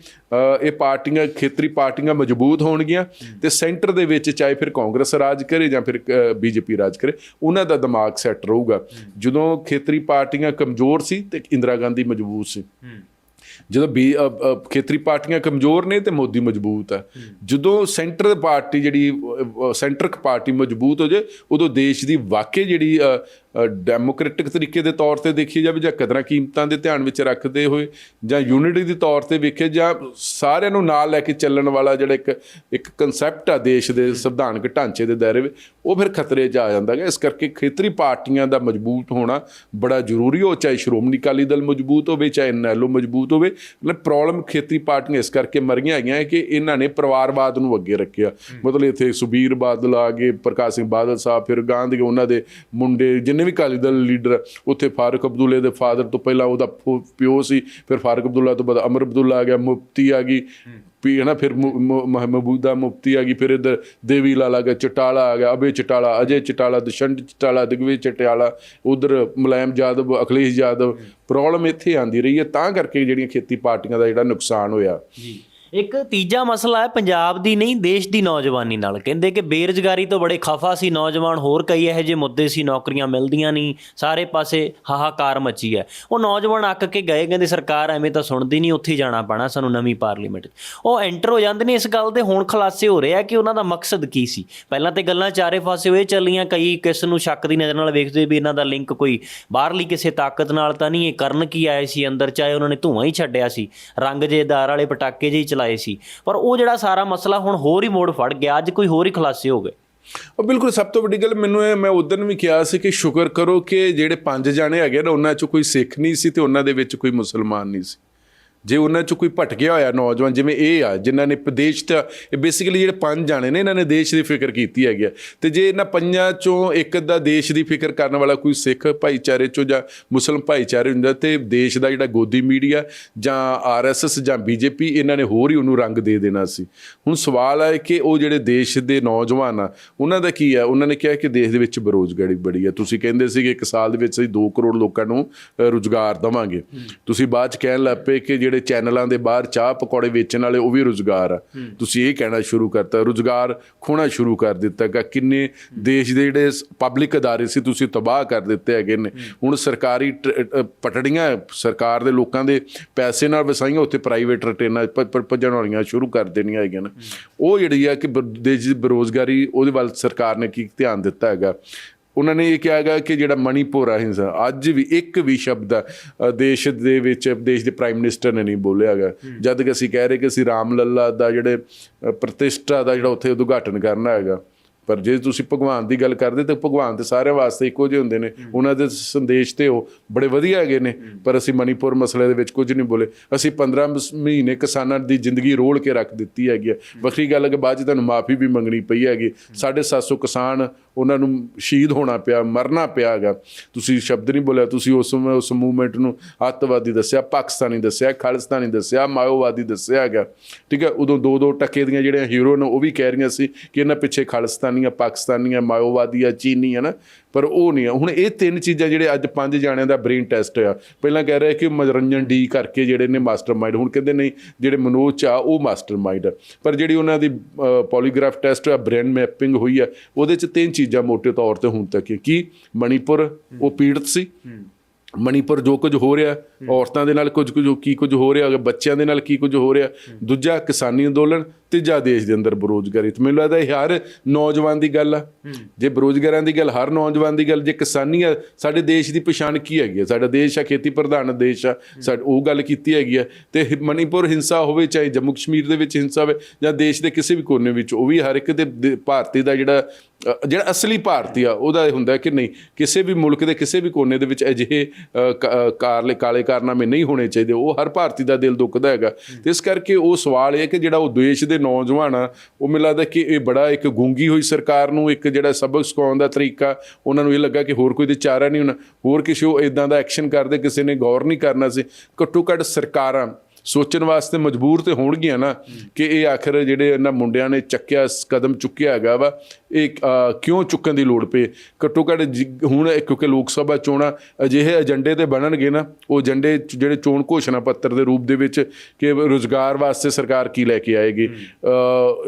ਇਹ ਪਾਰਟੀਆਂ ਖੇਤਰੀ ਪਾਰਟੀਆਂ ਮਜ਼ਬੂਤ ਹੋਣਗੀਆਂ ਤੇ ਸੈਂਟਰ ਦੇ ਵਿੱਚ ਚਾਹੇ ਫਿਰ ਕਾਂਗਰਸ ਰਾਜ ਕਰੇ ਜਾਂ ਫਿਰ ਬੀਜੇਪੀ ਰਾਜ ਕਰੇ ਉਹਨਾਂ ਦਾ ਦਿਮਾਗ ਸੈੱਟ ਰਹੂਗਾ। ਜਦੋਂ ਖੇਤਰੀ ਪਾਰਟੀਆਂ ਕਮਜ਼ੋਰ ਸੀ ਤੇ ਇੰਦਰਾ ਗਾਂਧੀ ਮਜ਼ਬੂਤ ਸੀ। ਜਦੋਂ ਬੀ ਖੇਤਰੀ ਪਾਰਟੀਆਂ ਕਮਜ਼ੋਰ ਨੇ ਤੇ ਮੋਦੀ ਮਜ਼ਬੂਤ ਹੈ ਜਦੋਂ ਸੈਂਟਰ ਪਾਰਟੀ ਜਿਹੜੀ ਅ, ਸੈਂਟਰਕ ਪਾਰਟੀ ਮਜ਼ਬੂਤ ਹੋ ਜਾਏ ਉਦੋਂ ਦੇਸ਼ ਦੀ ਵਾਕਈ ਜਿਹੜੀ ਅ, ਡੈਮੋਕ੍ਰੈਟਿਕ ਤਰੀਕੇ ਦੇ ਤੌਰ ਤੇ ਦੇਖੀ ਜਾਵੇ ਜਾਂ ਕਦਰਾਂ ਕੀਮਤਾਂ ਦੇ ਧਿਆਨ ਵਿੱਚ ਰੱਖਦੇ ਹੋਏ ਜਾਂ ਯੂਨਿਟੀ ਦੇ ਤੌਰ ਤੇ ਵੇਖੇ ਜਾਂ ਸਾਰਿਆਂ ਨੂੰ ਨਾਲ ਲੈ ਕੇ ਚੱਲਣ ਵਾਲਾ ਜਿਹੜਾ ਇੱਕ ਇੱਕ ਕਨਸੈਪਟ ਆ ਦੇਸ਼ ਦੇ ਸੰਵਿਧਾਨਕ ਢਾਂਚੇ ਦੇ ਦਾਇਰੇ ਵਿੱਚ ਉਹ ਫਿਰ ਖਤਰੇ 'ਚ ਆ ਜਾਂਦਾ ਹੈ ਇਸ ਕਰਕੇ ਖੇਤਰੀ ਪਾਰਟੀਆਂ ਦਾ ਮਜ਼ਬੂਤ ਹੋਣਾ ਬੜਾ ਜ਼ਰੂਰੀ ਹੋ ਚਾਹੇ ਸ਼੍ਰੋਮਣੀ ਅਕਾਲੀ ਦਲ ਮਜ਼ਬੂਤ ਹੋਵੇ ਚਾਹੇ ਨੈਲੋ ਮਜ਼ਬੂਤ ਹੋਵੇ ਮਤਲਬ ਪ੍ਰੋਬਲਮ ਖੇਤਰੀ ਪਾਰਟੀਆਂ ਇਸ ਕਰਕੇ ਮਰੀਆਂ ਹੈਗੀਆਂ ਹੈ ਕਿ ਇਹਨਾਂ ਨੇ ਪਰਿਵਾਰਵਾਦ ਨੂੰ ਅੱਗੇ ਰੱਖਿਆ। ਮਤਲਬ ਇੱਥੇ ਸੁਬੀਰ ਬਾਦਲ ਆ ਗਏ ਪ੍ਰਕਾਸ਼ ਸਿੰਘ ਬਾਦਲ ਸਾਹਿਬ ਫਿਰ ਗਾਂਧੀ ਉਹਨਾਂ ਦੇ ਮੁੰਡੇ ਜਿੰਨੇ ਵੀ ਅਕਾਲੀ ਦਲ ਲੀਡਰ ਉੱਥੇ ਫਾਰੂਕ ਅਬਦੁੱਲੇ ਦੇ ਫਾਦਰ ਤੋਂ ਪਹਿਲਾਂ ਉਹਦਾ ਪਿਓ ਸੀ ਫਿਰ ਫਾਰੂਕ ਅਬਦੁੱਲਾ ਤੋਂ ਬਾਅਦ ਅਮਰ ਅਬਦੁੱਲਾ ਆ ਗਿਆ ਮੁਫਤੀ ਆ ਗਈ। ਵੀ ਹੈ ਨਾ ਫਿਰ ਮੁ- ਮੁ- ਮਹ- ਮਹਿਬੂਦਾ ਮੁਫਤੀ ਆ ਗਈ ਫਿਰ ਇੱਧਰ ਦੇਵੀ ਲਾਲ ਆ ਗਿਆ ਚਟਾਲਾ ਆ ਗਿਆ ਅਬੇ ਚਟਾਲਾ ਅਜੇ ਚਟਾਲਾ ਦੁਸ਼ੰਤ ਚਟਾਲਾ ਦਿਗਵਿਜੇ ਚਟਾਲਾ ਉਧਰ ਮੁਲਾਇਮ ਯਾਦਵ ਅਖਿਲੇਸ਼ ਯਾਦਵ ਪ੍ਰੋਬਲਮ ਇੱਥੇ ਆਂਦੀ ਰਹੀ ਹੈ ਤਾਂ ਕਰਕੇ ਜਿਹੜੀਆਂ ਖੇਤੀ ਪਾਰਟੀਆਂ ਦਾ ਜਿਹੜਾ ਨੁਕਸਾਨ ਹੋਇਆ। ਜੀ। ਇੱਕ ਤੀਜਾ ਮਸਲਾ ਹੈ, ਪੰਜਾਬ ਦੀ ਨਹੀਂ, ਦੇਸ਼ ਦੀ ਨੌਜਵਾਨੀ ਨਾਲ। ਕਹਿੰਦੇ ਕਿ ਬੇਰੁਜ਼ਗਾਰੀ ਤੋਂ ਬੜੇ ਖਫਾ ਸੀ ਨੌਜਵਾਨ, ਹੋਰ ਕਈ ਇਹੋ ਜਿਹੇ ਮੁੱਦੇ ਸੀ, ਨੌਕਰੀਆਂ ਮਿਲਦੀਆਂ ਨਹੀਂ, ਸਾਰੇ ਪਾਸੇ ਹਾਹਾਕਾਰ ਮਚੀ ਹੈ। ਉਹ ਨੌਜਵਾਨ ਅੱਕ ਕੇ ਗਏ, ਕਹਿੰਦੇ ਸਰਕਾਰ ਐਵੇਂ ਤਾਂ ਸੁਣਦੀ ਨਹੀਂ, ਉੱਥੇ ਹੀ ਜਾਣਾ ਪੈਣਾ ਸਾਨੂੰ ਨਵੀਂ ਪਾਰਲੀਮੈਂਟ। 'ਚ। ਉਹ ਐਂਟਰ ਹੋ ਜਾਂਦੇ ਨੇ ਇਸ ਗੱਲ ਦੇ, ਹੁਣ ਖੁਲਾਸੇ ਹੋ ਰਹੇ ਆ ਕਿ ਉਹਨਾਂ ਦਾ ਮਕਸਦ ਕੀ ਸੀ। ਪਹਿਲਾਂ ਤੇ ਗੱਲਾਂ ਚਾਰੇ ਪਾਸੇ ਹੋਏ, ਚੱਲੀਆਂ, ਕਈ ਕਿਸ ਨੂੰ ਸ਼ੱਕ ਦੀ ਨਜ਼ਰ ਨਾਲ ਵੇਖਦੇ ਵੀ ਇਹਨਾਂ ਦਾ ਲਿੰਕ ਕੋਈ ਬਾਹਰਲੀ ਕਿਸੇ ਤਾਕਤ ਨਾਲ ਤਾਂ ਨਹੀਂ, ਇਹ ਕਰਨ ਕੀ ਆਏ ਸੀ ਅੰਦਰ, ਚਾਹੇ ਉਹਨਾਂ ਨੇ ਧੂਆਂ ਹੀ ਛੱਡਿਆ ਸੀ। ਰੰਗ ਜੇਦਾਰ ਵਾਲੇ ਪਟਾਕੇ ਜਿਹੇ ਹੀ ਸੀ। ਪਰ ਉਹ ਜਿਹੜਾ ਸਾਰਾ ਮਸਲਾ ਹੁਣ ਹੋਰ ਹੀ ਮੋੜ ਫੜ ਗਿਆ, ਅੱਜ ਕੋਈ ਹੋਰ ਹੀ ਖੁਲਾਸੇ ਹੋ ਗਏ। ਉਹ ਬਿਲਕੁਲ ਸਭ ਤੋਂ ਵੱਡੀ ਗੱਲ ਮੈਨੂੰ ਇਹ, ਮੈਂ ਉਦੋਂ ਵੀ ਕਿਹਾ ਸੀ ਕਿ ਸ਼ੁਕਰ ਕਰੋ ਕਿ ਜਿਹੜੇ ਪੰਜ ਜਾਣੇ ਹੈਗੇ ਨਾ, ਉਹਨਾਂ 'ਚ ਕੋਈ ਸਿੱਖ ਨਹੀਂ ਸੀ ਤੇ ਉਹਨਾਂ ਦੇ ਵਿੱਚ ਕੋਈ ਮੁਸਲਮਾਨ ਨਹੀਂ ਸੀ। ਜੇ ਉਹਨਾਂ 'ਚ ਕੋਈ ਭਟਕਿਆ ਹੋਇਆ ਨੌਜਵਾਨ ਜਿਵੇਂ ਇਹ ਆ ਜਿਨ੍ਹਾਂ ਨੇ ਪ੍ਰਦੇਸ਼ ਤੇ ਇਹ ਬੇਸਿਕਲੀ ਜਿਹੜੇ ਪੰਜ ਜਾਣੇ ਨੇ ਇਹਨਾਂ ਨੇ ਦੇਸ਼ ਦੀ ਫਿਕਰ ਕੀਤੀ ਹੈਗੀ ਆ। ਤੇ ਜੇ ਇਹਨਾਂ ਪੰਜਾਂ 'ਚੋਂ ਇੱਕ ਅੱਧਾ ਦੇਸ਼ ਦੀ ਫਿਕਰ ਕਰਨ ਵਾਲਾ ਕੋਈ ਸਿੱਖ ਭਾਈਚਾਰੇ 'ਚੋਂ ਜਾਂ ਮੁਸਲਮ ਭਾਈਚਾਰੇ ਹੁੰਦਾ ਤੇ ਦੇਸ਼ ਦਾ ਜਿਹੜਾ ਗੋਦੀ ਮੀਡੀਆ ਜਾਂ ਆਰਐਸਐਸ ਜਾਂ ਬੀਜੇਪੀ ਇਹਨਾਂ ਨੇ ਹੋਰ ਹੀ ਉਹਨੂੰ ਰੰਗ ਦੇ ਦੇਣਾ ਸੀ। ਹੁਣ ਸਵਾਲ ਹੈ ਕਿ ਉਹ ਜਿਹੜੇ ਦੇਸ਼ ਦੇ ਨੌਜਵਾਨ ਆ ਉਹਨਾਂ ਦਾ ਕੀ ਹੈ ਉਹਨਾਂ ਨੇ ਕਿਹਾ ਕਿ ਦੇਸ਼ ਦੇ ਵਿੱਚ ਬੇਰੋਜ਼ਗਾਰੀ ਬੜੀ ਹੈ ਤੁਸੀਂ ਕਹਿੰਦੇ ਸੀਗੇ ਇੱਕ ਸਾਲ ਦੇ ਵਿੱਚ ਅਸੀਂ 2 ਕਰੋੜ ਲੋਕਾਂ ਨੂੰ ਰੁਜ਼ਗਾਰ ਦੇਵਾਂਗੇ। ਤੁਸੀਂ ਬਾਅਦ ਚ ਕਹਿਣ ਲੱਗ ਪਏ ਕਿ ਜਿਹੜੇ ਚੈਨਲਾਂ ਦੇ ਬਾਹਰ ਚਾਹ ਪਕੌੜੇ ਵੇਚਣ ਵਾਲੇ ਉਹ ਵੀ ਰੁਜ਼ਗਾਰ ਆ। ਤੁਸੀਂ ਇਹ ਕਹਿਣਾ ਸ਼ੁਰੂ ਕਰਤਾ ਰੁਜ਼ਗਾਰ ਖੋਣਾ ਸ਼ੁਰੂ ਕਰ ਦਿੱਤਾ ਗਾ। ਕਿੰਨੇ ਦੇਸ਼ ਦੇ ਜਿਹੜੇ ਪਬਲਿਕ ਅਦਾਰੇ ਸੀ ਤੁਸੀਂ ਤਬਾਹ ਕਰ ਦਿੱਤੇ ਹੈਗੇ ਨੇ। ਹੁਣ ਸਰਕਾਰੀ ਪਟੜੀਆਂ ਸਰਕਾਰ ਦੇ ਲੋਕਾਂ ਦੇ ਪੈਸੇ ਨਾਲ ਵਸਾਈਆਂ ਉੱਥੇ ਪ੍ਰਾਈਵੇਟ ਭ- ਭੱਜਣ ਵਾਲੀਆਂ ਸ਼ੁਰੂ ਕਰ ਦੇਣੀਆਂ ਹੈਗੀਆਂ ਨੇ। ਉਹ ਜਿਹੜੀ ਆ ਕਿ ਦੇਸ਼ ਦੀ ਬੇਰੋਜ਼ਗਾਰੀ ਉਹਦੇ ਵੱਲ ਸਰਕਾਰ ਨੇ ਕੀ ਧਿਆਨ ਦਿੱਤਾ ਹੈਗਾ। ਉਹਨਾਂ ਨੇ ਇਹ ਕਿਹਾ ਹੈਗਾ ਕਿ ਜਿਹੜਾ ਮਣੀਪੁਰ ਆ ਹਿੰਸਾ ਅੱਜ ਵੀ ਇੱਕ ਵੀ ਸ਼ਬਦ ਦੇਸ਼ ਦੇ ਵਿੱਚ ਦੇਸ਼ ਦੇ ਪ੍ਰਾਈਮ ਮਿਨਿਸਟਰ ਨੇ ਨਹੀਂ ਬੋਲਿਆ ਹੈਗਾ। ਜਦ ਕਿ ਅਸੀਂ ਕਹਿ ਰਹੇ ਕਿ ਅਸੀਂ ਰਾਮ ਲੱਲਾ ਦਾ ਜਿਹੜੇ ਪ੍ਰਤਿਸ਼ਠਾ ਦਾ ਜਿਹੜਾ ਉੱਥੇ ਉਦਘਾਟਨ ਕਰਨਾ ਹੈਗਾ। ਪਰ ਜੇ ਤੁਸੀਂ ਭਗਵਾਨ ਦੀ ਗੱਲ ਕਰਦੇ ਤਾਂ ਭਗਵਾਨ ਤੇ ਸਾਰਿਆਂ ਵਾਸਤੇ ਇੱਕੋ ਜਿਹੇ ਹੁੰਦੇ ਨੇ। ਉਹਨਾਂ ਦੇ ਸੰਦੇਸ਼ ਤੇ ਉਹ ਬੜੇ ਵਧੀਆ ਹੈਗੇ ਨੇ ਪਰ ਅਸੀਂ ਮਣੀਪੁਰ ਮਸਲੇ ਦੇ ਵਿੱਚ ਕੁਝ ਨਹੀਂ ਬੋਲੇ। ਅਸੀਂ 15 ਮਸ- ਮਹੀਨੇ ਕਿਸਾਨਾਂ ਦੀ ਜ਼ਿੰਦਗੀ ਰੋਲ ਕੇ ਰੱਖ ਦਿੱਤੀ ਹੈਗੀ ਵੱਖਰੀ ਗੱਲ ਹੈ ਕਿ ਬਾਅਦ 'ਚ ਤੁਹਾਨੂੰ ਮਾਫੀ ਵੀ ਮੰਗਣੀ ਪਈ ਹੈਗੀ। 750 ਕਿਸਾਨ ਉਹਨਾਂ ਨੂੰ ਸ਼ਹੀਦ ਹੋਣਾ ਪਿਆ, ਮਰਨਾ ਪਿਆ ਹੈਗਾ। ਤੁਸੀਂ ਸ਼ਬਦ ਨਹੀਂ ਬੋਲਿਆ, ਤੁਸੀਂ ਉਸ ਸਮੇਂ ਉਸ ਮੂਵਮੈਂਟ ਨੂੰ ਅੱਤਵਾਦੀ ਦੱਸਿਆ, ਪਾਕਿਸਤਾਨੀ ਦੱਸਿਆ, ਖਾਲਿਸਤਾਨੀ ਦੱਸਿਆ, ਮਾਓਵਾਦੀ ਦੱਸਿਆ ਹੈਗਾ। ਠੀਕ ਹੈ, ਉਦੋਂ ਦੋ ਦੋ ਟੱਕੇ ਦੀਆਂ ਜਿਹੜੀਆਂ ਹੀਰੋ ਨੇ, ਉਹ ਵੀ ਕਹਿ ਰਹੀਆਂ ਸੀ ਕਿ ਇਹਨਾਂ ਪਿੱਛੇ ਖਾਲਿਸਤਾਨੀਆਂ, ਪਾਕਿਸਤਾਨੀਆਂ ਆ ਚੀਨੀ ਹੈ ਨਾ, ਪਰ ਉਹ ਨਹੀਂ ਆ। ਹੁਣ ਇਹ ਤਿੰਨ ਚੀਜ਼ਾਂ ਜਿਹੜੇ ਅੱਜ ਪੰਜ ਜਾਣਿਆਂ ਦਾ ਬ੍ਰੇਨ ਟੈਸਟ ਆ ਪਹਿਲਾਂ ਕਹਿ ਰਿਹਾ ਕਿ ਮਨੋਰੰਜਨ ਡੀ ਕਰਕੇ ਜਿਹੜੇ ਨੇ ਮਾਸਟਰਮਾਈਂਡ ਹੁਣ ਕਹਿੰਦੇ ਨਹੀਂ, ਜਿਹੜੇ ਮਨੋਜ ਆ, ਉਹ ਮਾਸਟਰਮਾਈਂਡ ਆ। ਪਰ ਜਿਹੜੀ ਉਹਨਾਂ ਦੀ ਪੋਲੀਗ੍ਰਾਫ ਟੈਸਟ ਆ ਬ੍ਰੇਨ ਮੈਪਿੰਗ ਹੋਈ ਆ, ਉਹਦੇ ਚ ਤਿੰਨ ਚੀਜ਼ਾਂ ਮੋٹے ਤੌਰ ਤੇ ਹੁਣ ਤੱਕ ਕੀ ਮਣੀਪੁਰ ਉਹ ਪੀੜਤ ਸੀ। ਮਣੀਪੁਰ ਜੋ ਕੁਝ ਹੋ ਰਿਹਾ ਔਰਤਾਂ ਦੇ ਨਾਲ ਕੁਝ ਕੁਝ ਕੀ ਕੁਝ ਹੋ ਰਿਹਾ ਬੱਚਿਆਂ ਦੇ ਨਾਲ ਕੀ ਕੁਝ ਹੋ ਰਿਹਾ ਦੂਜਾ ਕਿਸਾਨੀ ਅੰਦੋਲਨ ਤੀਜਾ ਦੇਸ਼ ਦੇ ਅੰਦਰ ਬੇਰੁਜ਼ਗਾਰੀ ਤੇ ਮੈਨੂੰ ਲੱਗਦਾ ਇਹ ਹਰ ਨੌਜਵਾਨ ਦੀ ਗੱਲ ਆ। ਜੇ ਬੇਰੁਜ਼ਗਾਰਾਂ ਦੀ ਗੱਲ ਹਰ ਨੌਜਵਾਨ ਦੀ ਗੱਲ ਜੇ ਕਿਸਾਨੀ ਆ ਸਾਡੇ ਦੇਸ਼ ਦੀ ਪਛਾਣ ਕੀ ਹੈਗੀ ਆ? ਸਾਡਾ ਦੇਸ਼ ਆ ਖੇਤੀ ਪ੍ਰਧਾਨ ਦੇਸ਼ ਆ ਸਾਡ ਉਹ ਗੱਲ ਕੀਤੀ ਹੈਗੀ ਆ। ਤੇ ਮਣੀਪੁਰ ਹਿੰਸਾ ਹੋਵੇ ਚਾਹੇ ਜੰਮੂ ਕਸ਼ਮੀਰ ਦੇ ਵਿੱਚ ਹਿੰਸਾ ਹੋਵੇ ਜਾਂ ਦੇਸ਼ ਦੇ ਕਿਸੇ ਵੀ ਕੋਨੇ ਵਿੱਚ ਉਹ ਵੀ ਹਰ ਇੱਕ ਦੇ ਭਾਰਤੀ ਦਾ ਜਿਹੜਾ ਜਿਹੜਾ ਅਸਲੀ ਭਾਰਤੀ ਆ ਉਹਦਾ ਇਹ ਹੁੰਦਾ ਕਿ ਨਹੀਂ ਕਿਸੇ ਵੀ ਮੁਲਕ ਦੇ ਕਿਸੇ ਵੀ ਕੋਨੇ ਦੇ ਵਿੱਚ ਅਜਿਹੇ ਕਾਰਲੇ ਕਾਲੇ ਕਾਰਨਾਮੇ ਨਹੀਂ ਹੋਣੇ ਚਾਹੀਦੇ। ਉਹ ਹਰ ਭਾਰਤੀ ਦਾ ਦਿਲ ਦੁਖਦਾ ਹੈਗਾ। ਤੇ ਇਸ ਕਰਕੇ ਉਹ ਸਵਾਲ ਇਹ ਹੈ ਕਿ ਜਿਹੜਾ ਉਹ ਦੇਸ਼ ਦੇ ਨੌਜਵਾਨ ਆ, ਉਹ ਮੈਨੂੰ ਲੱਗਦਾ ਕਿ ਇਹ ਬੜਾ ਇੱਕ ਗੂੰਗੀ ਹੋਈ ਸਰਕਾਰ ਨੂੰ ਇੱਕ ਜਿਹੜਾ ਸਬਕ ਸਿਖਾਉਣ ਦਾ ਤਰੀਕਾ, ਉਹਨਾਂ ਨੂੰ ਇਹ ਲੱਗਾ ਕਿ ਹੋਰ ਕੋਈ ਤੇ ਚਾਰਾ ਨਹੀਂ ਹੋਣਾ, ਹੋਰ ਕਿਸੇ ਉਹ ਇਦਾਂ ਦਾ ਐਕਸ਼ਨ ਕਰਦੇ, ਕਿਸੇ ਨੇ ਗੌਰ ਨਹੀਂ ਕਰਨਾ ਸੀ। ਘੱਟੋ ਘੱਟ ਸਰਕਾਰਾਂ ਸੋਚਣ ਵਾਸਤੇ ਮਜਬੂਰ ਤੇ ਹੋਣਗੀਆਂ ਨਾ ਕਿ ਇਹ ਆਖਰ ਜਿਹੜੇ ਇਹਨਾਂ ਮੁੰਡਿਆਂ ਨੇ ਚੱਕਿਆ, ਕਦਮ ਚੁੱਕਿਆ ਹੈਗਾ ਵਾ ਇਹ ਕਿਉਂ ਚੁੱਕਣ ਦੀ ਲੋੜ ਪਈ? ਘੱਟੋ ਘੱਟ ਹੁਣ ਕਿਉਂਕਿ ਲੋਕ ਸਭਾ ਚੋਣਾਂ ਅਜਿਹੇ ਏਜੰਡੇ ਤੇ ਬਣਨਗੇ ਨਾ ਉਹ ਏਜੰਡੇ ਜਿਹੜੇ ਚੋਣ ਘੋਸ਼ਣਾ ਪੱਤਰ ਦੇ ਰੂਪ ਦੇ ਵਿੱਚ ਕਿ ਰੋਜ਼ਗਾਰ ਵਾਸਤੇ ਸਰਕਾਰ ਕੀ ਲੈ ਕੇ ਆਏਗੀ?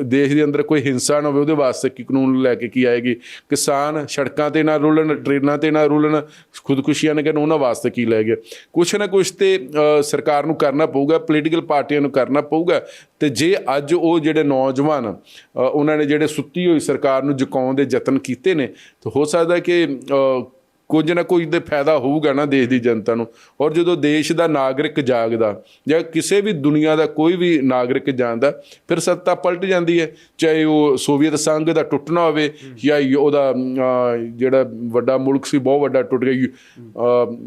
ਦੇਸ਼ ਦੇ ਅੰਦਰ ਕੋਈ ਹਿੰਸਾ ਨਾ ਹੋਵੇ ਉਹਦੇ ਵਾਸਤੇ ਕੀ ਕਾਨੂੰਨ ਲੈ ਕੇ ਕੀ ਆਏਗੀ? ਕਿਸਾਨ ਸੜਕਾਂ ਤੇ ਨਾ ਰੁਲਣ ਟ੍ਰੇਨਾਂ ਤੇ ਨਾ ਰੁਲਣ ਖੁਦਕੁਸ਼ੀਆਂ ਨੇ ਕਰਨ ਉਹਨਾਂ ਵਾਸਤੇ ਕੀ ਲੈ ਗਏ? ਕੁਛ ਨਾ ਕੁਛ ਤੇ ਸਰਕਾਰ ਨੂੰ ਕਰਨਾ ਪਊਗਾ ਪੋਲੀਟੀਕਲ ਪਾਰਟੀਆਂ ਨੂੰ ਕਰਨਾ ਪਊਗਾ ਤੇ ਜੇ ਅੱਜ ਉਹ ਜਿਹੜੇ ਨੌਜਵਾਨ ਉਹਨਾਂ ਨੇ ਜਿਹੜੇ ਸੁੱਤੀ ਹੋਈ ਸਰਕਾਰ ਨੂੰ ਜੁਕਾਉਣ ਦੇ ਯਤਨ ਕੀਤੇ ਨੇ ਤਾਂ ਹੋ ਸਕਦਾ ਕਿ ਅ, ਕੁਝ ਨਾ ਕੁਝ ਦੇ ਫਾਇਦਾ ਹੋਊਗਾ ਨਾ ਦੇਸ਼ ਦੀ ਜਨਤਾ ਨੂੰ। ਔਰ ਜਦੋਂ ਦੇਸ਼ ਦਾ ਨਾਗਰਿਕ ਜਾਗਦਾ ਜਾਂ ਕਿਸੇ ਵੀ ਦੁਨੀਆ ਦਾ ਕੋਈ ਵੀ ਨਾਗਰਿਕ ਜਾਂਦਾ ਫਿਰ ਸੱਤਾ ਪਲਟ ਜਾਂਦੀ ਹੈ। ਚਾਹੇ ਉਹ ਸੋਵੀਅਤ ਸੰਘ ਦਾ ਟੁੱਟਣਾ ਹੋਵੇ ਜਾਂ ਉਹਦਾ ਅਹ, ਜਿਹੜਾ ਵੱਡਾ ਮੁਲਕ ਸੀ ਬਹੁਤ ਵੱਡਾ ਟੁੱਟ ਗਿਆ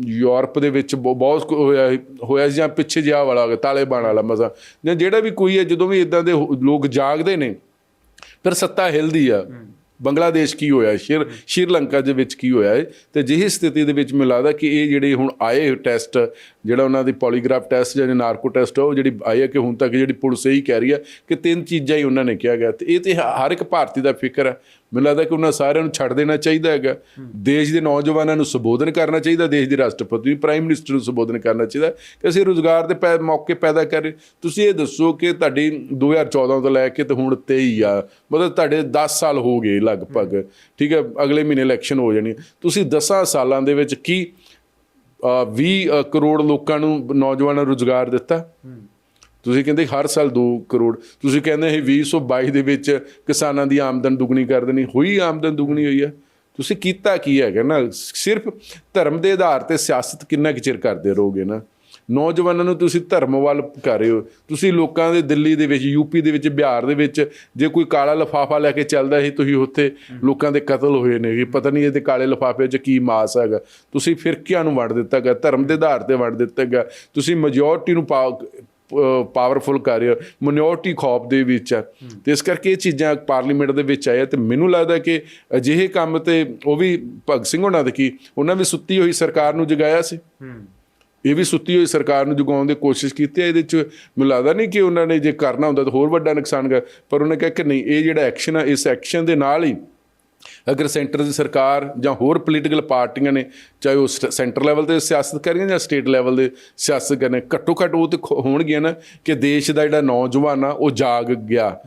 ਯੂਰਪ ਦੇ ਵਿੱਚ ਬਹੁ- ਬਹੁਤ ਹੋਇਆ ਹੋਇਆ ਸੀ ਜਾਂ ਪਿੱਛੇ ਜਿਹਾ ਵਾਲਾ ਤਾਲਿਬਾਨ ਵਾਲਾ ਮਜ਼ਾ। ਜਾਂ ਜਿਹੜਾ ਵੀ ਕੋਈ ਹੈ ਜਦੋਂ ਵੀ ਇਦਾਂ ਦੇ ਲੋਕ ਜਾਗਦੇ ਨੇ ਫਿਰ ਸੱਤਾ ਹਿਲਦੀ ਆ। ਬੰਗਲਾਦੇਸ਼ ਕੀ ਹੋਇਆ ਸ਼੍ਰੀ ਸ਼੍ਰੀਲੰਕਾ ਦੇ ਵਿੱਚ ਕੀ ਹੋਇਆ ਹੈ ਤੇ ਜਿਹੀ ਸਥਿਤੀ ਦੇ ਵਿੱਚ ਮੈਨੂੰ ਲੱਗਦਾ ਕਿ ਇਹ ਜਿਹੜੇ ਹੁਣ ਆਏ ਟੈਸਟ ਜਿਹੜਾ ਉਹਨਾਂ ਦੀ ਪੋਲੀਗ੍ਰਾਫ ਟੈਸਟ ਜਾਂ ਨਾਰਕੋ ਟੈਸਟ ਉਹ ਜਿਹੜੀ ਆਈ ਹੈ ਕਿ ਹੁਣ ਤੱਕ ਜਿਹੜੀ ਪੁਲਿਸ ਇਹੀ ਕਹਿ ਰਹੀ ਹੈ ਕਿ ਤਿੰਨ ਚੀਜ਼ਾਂ ਹੀ ਉਹਨਾਂ ਨੇ ਕਿਹਾ ਗਿਆ। ਤੇ ਇਹ ਤੇ ਹਰ ਇੱਕ ਭਾਰਤੀ ਦਾ ਫਿਕਰ ਹੈ। ਮੈਨੂੰ ਲੱਗਦਾ ਕਿ ਉਹਨਾਂ ਸਾਰਿਆਂ ਨੂੰ ਛੱਡ ਦੇਣਾ ਚਾਹੀਦਾ ਹੈਗਾ। ਦੇਸ਼ ਦੇ ਨੌਜਵਾਨਾਂ ਨੂੰ ਸੰਬੋਧਨ ਕਰਨਾ ਚਾਹੀਦਾ, ਦੇਸ਼ ਦੇ ਰਾਸ਼ਟਰਪਤੀ ਨੂੰ ਪ੍ਰਾਈਮ ਮਿਨਿਸਟਰ ਨੂੰ ਸੰਬੋਧਨ ਕਰਨਾ ਚਾਹੀਦਾ ਕਿ ਅਸੀਂ ਰੋਜ਼ਗਾਰ ਦੇ ਪੈ- ਮੌਕੇ ਪੈਦਾ ਕਰ ਤੁਸੀਂ ਇਹ ਦੱਸੋ ਕਿ ਤੁਹਾਡੀ 2014 ਤੋਂ ਲੈ ਕੇ ਤੇ ਹੁਣ 23 ਆ, ਮਤਲਬ ਤੁਹਾਡੇ 10 ਸਾਲ ਹੋ ਗਏ ਲਗਭਗ। ਠੀਕ ਹੈ, ਅਗਲੇ ਮਹੀਨੇ ਇਲੈਕਸ਼ਨ ਹੋ ਜਾਣੀ ਤੁਸੀਂ 10 ਸਾਲਾਂ ਦੇ ਵਿੱਚ ਕੀ 20 ਕਰੋੜ ਲੋਕਾਂ ਨੂੰ ਨੌਜਵਾਨਾਂ ਨੂੰ ਰੋਜ਼ਗਾਰ ਦਿੱਤਾ। ਤੁਸੀਂ ਕਹਿੰਦੇ ਹਰ ਸਾਲ 2 ਕਰੋੜ। ਤੁਸੀਂ ਕਹਿੰਦੇ ਇਹ 2022 ਦੇ ਵਿੱਚ ਕਿਸਾਨਾਂ ਦੀ ਆਮਦਨ ਦੁੱਗਣੀ ਕਰ ਦੇਣੀ। ਹੋਈ ਆਮਦਨ ਦੁੱਗਣੀ ਹੋਈ ਆ ਤੁਸੀਂ ਕੀਤਾ ਕੀ ਹੈਗਾ ਨਾ? ਸਿਰਫ ਧਰਮ ਦੇ ਆਧਾਰ ਤੇ ਸਿਆਸਤ ਕਿੰਨਾ ਕੁ ਚਿਰ ਕਰਦੇ ਰਹੋਗੇ ਨਾ? ਨੌਜਵਾਨਾਂ ਨੂੰ ਤੁਸੀਂ ਧਰਮ ਵੱਲ ਕਰ ਰਹੇ ਹੋ। ਤੁਸੀਂ ਲੋਕਾਂ ਦੇ ਦਿੱਲੀ ਦੇ ਵਿੱਚ ਯੂਪੀ ਦੇ ਵਿੱਚ, ਬਿਹਾਰ ਦੇ ਵਿੱਚ, ਜੇ ਕੋਈ ਕਾਲਾ ਲਫਾਫਾ ਲੈ ਕੇ ਚੱਲਦਾ ਸੀ, ਤੁਸੀਂ ਉੱਥੇ ਲੋਕਾਂ ਦੇ ਕਤਲ ਹੋਏ ਨੇ ਕਿ ਪਤਾ ਨਹੀਂ ਇਹਦੇ ਕਾਲੇ ਲਫਾਫੇ 'ਚ ਕੀ ਮਾਸ ਹੈਗਾ। ਤੁਸੀਂ ਫਿਰਕਿਆਂ ਨੂੰ ਵੰਡ ਦਿੱਤਾ ਗਿਆ ਧਰਮ ਦੇ ਆਧਾਰ ਤੇ ਵੰਡ ਦਿੱਤਾ ਗਿਆ ਤੁਸੀਂ ਮੈਜੋਰਟੀ ਨੂੰ ਪਾ ਪਾਵਰਫੁਲ ਕਰ ਰਹੇ ਹੋ। ਮਿਨੋਰਟੀ ਖੌਫ ਦੇ ਵਿੱਚ ਹੈ ਤੇ ਇਸ ਕਰਕੇ ਇਹ ਚੀਜ਼ਾਂ ਪਾਰਲੀਮੈਂਟ ਦੇ ਵਿੱਚ ਆਇਆ ਤੇ ਮੈਨੂੰ ਲੱਗਦਾ ਕਿ ਅਜਿਹੇ ਕੰਮ ਤੇ ਉਹ ਵੀ ਭਗਤ ਸਿੰਘ ਹੋਣਾ ਦੇ ਕੀ, ਉਹਨਾਂ ਵੀ ਸੁੱਤੀ ਹੋਈ ਸਰਕਾਰ ਨੂੰ ਜਗਾਇਆ ਸੀ। ਇਹ ਵੀ ਸੁੱਤੀ ਹੋਈ ਸਰਕਾਰ ਨੂੰ ਜਗਾਉਣ ਦੀ ਕੋਸ਼ਿਸ਼ ਕੀਤੀ ਹੈ, ਇਹਦੇ ਚ ਮੈਨੂੰ ਲੱਗਦਾ ਨਹੀਂ ਕਿ ਉਹਨਾਂ ਨੇ ਜੇ ਕਰਨਾ ਹੁੰਦਾ ਤਾਂ ਹੋਰ ਵੱਡਾ ਨੁਕਸਾਨ ਕਰ ਪਰ ਉਹਨੇ ਕਿਹਾ ਕਿ ਨਹੀਂ, ਇਹ ਜਿਹੜਾ ਐਕਸ਼ਨ ਆ, ਇਸ ਐਕਸ਼ਨ ਦੇ ਨਾਲ ਹੀ ਅਗਰ ਸੈਂਟਰ ਦੀ ਸਰਕਾਰ ਜਾਂ ਹੋਰ ਪੋਲੀਟੀਕਲ ਪਾਰਟੀਆਂ ਨੇ, ਚਾਹੇ ਉਹ ਸਟ- ਸੈਂਟਰ ਲੈਵਲ ਤੇ ਸਿਆਸਤ ਕਰੀਆਂ ਜਾਂ ਸਟੇਟ ਲੈਵਲ ਦੇ ਸਿਆਸਤ ਕਰਨ, ਘੱਟੋ ਘੱਟ ਉਹ ਤੇ ਹੋਣਗੀਆਂ ਨਾ ਕਿ ਦੇਸ਼ ਦਾ ਜਿਹੜਾ ਨੌਜਵਾਨ ਆ, ਉਹ ਜਾਗ ਗਿਆ।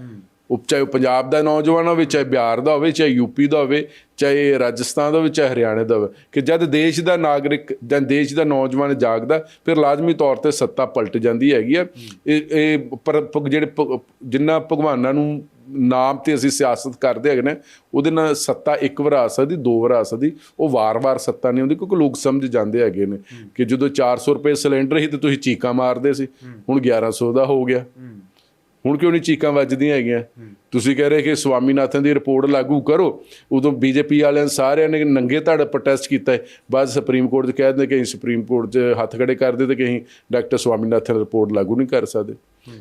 ਉਹ ਚਾਹੇ ਪੰਜਾਬ ਦਾ ਨੌਜਵਾਨ ਹੋਵੇ ਚਾਹੇ ਬਿਹਾਰ ਦਾ ਹੋਵੇ ਚਾਹੇ ਯੂਪੀ ਦਾ ਹੋਵੇ ਚਾਹੇ ਰਾਜਸਥਾਨ ਦਾ ਹੋਵੇ ਚਾਹੇ ਹਰਿਆਣਾ ਦਾ ਹੋਵੇ। ਕਿ ਜਦ ਦੇਸ਼ ਦਾ ਨਾਗਰਿਕ ਜਾਂ ਦੇਸ਼ ਦਾ ਨੌਜਵਾਨ ਜਾਗਦਾ ਫਿਰ ਲਾਜ਼ਮੀ ਤੌਰ ਤੇ ਸੱਤਾ ਪਲਟ ਜਾਂਦੀ ਹੈਗੀ ਆ। ਇਹ ਇਹ ਪਰ ਜਿਹੜੇ ਜਿੰਨਾ ਭਗਵਾਨਾਂ ਨੂੰ ਨਾਮ ਤੇ ਅਸੀਂ ਸਿਆਸਤ ਕਰਦੇ ਹੈਗੇ ਨੇ ਉਹਦੇ ਨਾਲ ਸੱਤਾ ਇੱਕ ਵਾਰ ਆ ਸਕਦੀ ਦੋ ਵਾਰ ਆ ਸਕਦੀ ਉਹ ਵਾਰ-ਵਾਰ ਸੱਤਾ ਨਹੀਂ ਹੁੰਦੀ ਕਿਉਂਕਿ ਲੋਕ ਸਮਝ ਜਾਂਦੇ ਹੈਗੇ ਨੇ ਕਿ ਜਦੋਂ 400 ਰੁਪਏ ਸਿਲੰਡਰ ਸੀ ਤੇ ਤੁਸੀਂ ਚੀਕਾਂ ਮਾਰਦੇ ਸੀ ਹੁਣ 1100 ਦਾ ਹੋ ਗਿਆ। ਹੁਣ ਕਿਉਂ ਨਹੀਂ ਚੀਕਾਂ ਵੱਜਦੀਆਂ ਹੈਗੀਆਂ? ਤੁਸੀਂ ਕਹਿ ਰਹੇ ਕਿ ਸਵਾਮੀਨਾਥਨ ਦੀ ਰਿਪੋਰਟ ਲਾਗੂ ਕਰੋ। ਉਦੋਂ ਬੀਜੇਪੀ ਵਾਲਿਆਂ ਸਾਰਿਆਂ ਨੇ ਨੰਗੇ ਧੜ ਪ੍ਰੋਟੈਸਟ ਕੀਤਾ ਹੈ। ਬਾਅਦ ਸੁਪਰੀਮ ਕੋਰਟ 'ਚ ਕਹਿ ਦਿੰਦੇ ਕਿ ਸੁਪਰੀਮ ਕੋਰਟ 'ਚ ਹੱਥ ਖੜੇ ਕਰਦੇ ਤੇ ਕਿ ਅਸੀਂ ਡਾਕਟਰ ਸਵਾਮੀਨਾਥਨ ਰਿਪੋਰਟ ਲਾਗੂ ਨਹੀਂ ਕਰ ਸਕਦੇ।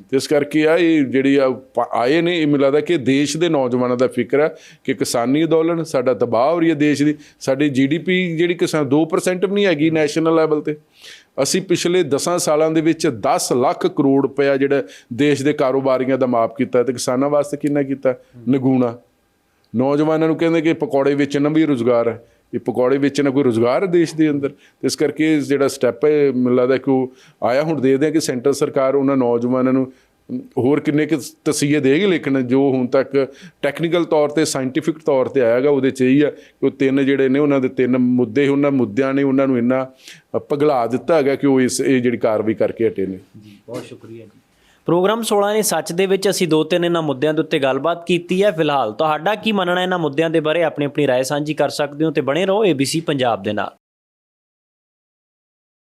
ਤੇ ਇਸ ਕਰਕੇ ਆ, ਇਹ ਜਿਹੜੀ ਆਏ ਨੇ, ਇਹ ਮੈਨੂੰ ਲੱਗਦਾ ਕਿ ਦੇਸ਼ ਦੇ ਨੌਜਵਾਨਾਂ ਦਾ ਫਿਕਰ ਹੈ ਕਿ ਕਿਸਾਨੀ ਅੰਦੋਲਨ ਸਾਡਾ ਦਬਾਅ ਹੋ ਰਹੀ ਹੈ ਦੇਸ਼ ਦੀ। ਸਾਡੀ ਜੀਡੀਪੀ ਜਿਹੜੀ ਕਿਸਾਨ 2% ਵੀ ਨਹੀਂ ਹੈਗੀ ਨੈਸ਼ਨਲ ਲੈਵਲ ਤੇ। ਅਸੀਂ ਪਿਛਲੇ 10 ਸਾਲਾਂ ਦੇ ਵਿੱਚ 10 ਲੱਖ ਕਰੋੜ ਰੁਪਇਆ ਜਿਹੜਾ ਦੇਸ਼ ਦੇ ਕਾਰੋਬਾਰੀਆਂ ਦਾ ਮਾਫ ਕੀਤਾ ਤੇ ਕਿਸਾਨਾਂ ਵਾਸਤੇ ਕਿੰਨਾ ਕੀਤਾ? ਨਗੂਣਾ। ਨੌਜਵਾਨਾਂ ਨੂੰ ਕਹਿੰਦੇ ਕਿ ਪਕੌੜੇ ਵੇਚਣਾ ਵੀ ਰੋਜ਼ਗਾਰ ਹੈ। ਇਹ ਪਕੌੜੇ ਵੇਚਣਾ ਕੋਈ ਰੋਜ਼ਗਾਰ ਹੈ ਦੇਸ਼ ਦੇ ਅੰਦਰ? ਤੇ ਇਸ ਕਰਕੇ ਜਿਹੜਾ ਸਟੈਪ ਹੈ ਮੈਨੂੰ ਲੱਗਦਾ ਕਿ ਉਹ ਆਇਆ ਹੁਣ ਦੇਖਦੇ ਆ ਕਿ ਸੈਂਟਰ ਸਰਕਾਰ ਉਹਨਾਂ ਨੌਜਵਾਨਾਂ ਨੂੰ ਹੋਰ ਕਿੰਨੇ ਕਿ ਤਸੀਹੇ ਦੇਗੀ ਲੇਕਿਨ ਜੋ ਹੁਣ ਤੱਕ ਟੈਕਨੀਕਲ ਤੌਰ ਤੇ ਸਾਇੰਟੀਫਿਕ ਤੌਰ ਤੇ ਆਇਆਗਾ ਉਹਦੇ ਚ ਇਹੀ ਆ ਕਿ ਉਹ ਤਿੰਨ ਜਿਹੜੇ ਨੇ ਉਹਨਾਂ ਦੇ ਤਿੰਨ ਮੁੱਦੇ ਉਹਨਾਂ ਮੁੱਦਿਆਂ ਨੇ ਉਹਨਾਂ ਨੂੰ ਇੰਨਾ ਅ, ਪਗਲਾ ਦਿੱਤਾ ਹੈਗਾ ਕਿ ਉਹ ਇਸ ਇਹ ਜਿਹੜੀ ਕਾਰਵਾਈ ਕਰਕੇ ਹਟੇ ਨੇ। ਜੀ ਬਹੁਤ ਸ਼ੁਕਰੀਆ ਜੀ। ਪ੍ਰੋਗਰਾਮ 16 ਨੇ ਸੱਚ ਦੇ ਵਿੱਚ ਅਸੀਂ ਦੋ ਤਿੰਨ ਇਹਨਾਂ ਮੁੱਦਿਆਂ ਦੇ ਉੱਤੇ ਗੱਲਬਾਤ ਕੀਤੀ ਹੈ ਫਿਲਹਾਲ ਤੁਹਾਡਾ ਕੀ ਮੰਨਣਾ ਇਹਨਾਂ ਮੁੱਦਿਆਂ ਦੇ ਬਾਰੇ ਆਪਣੀ ਆਪਣੀ رائے ਸਾਂਝੀ ਕਰ ਸਕਦੇ ਹੋ ਤੇ ਬਣੇ ਰਹੋ ABC ਪੰਜਾਬ ਦੇ ਨਾਲ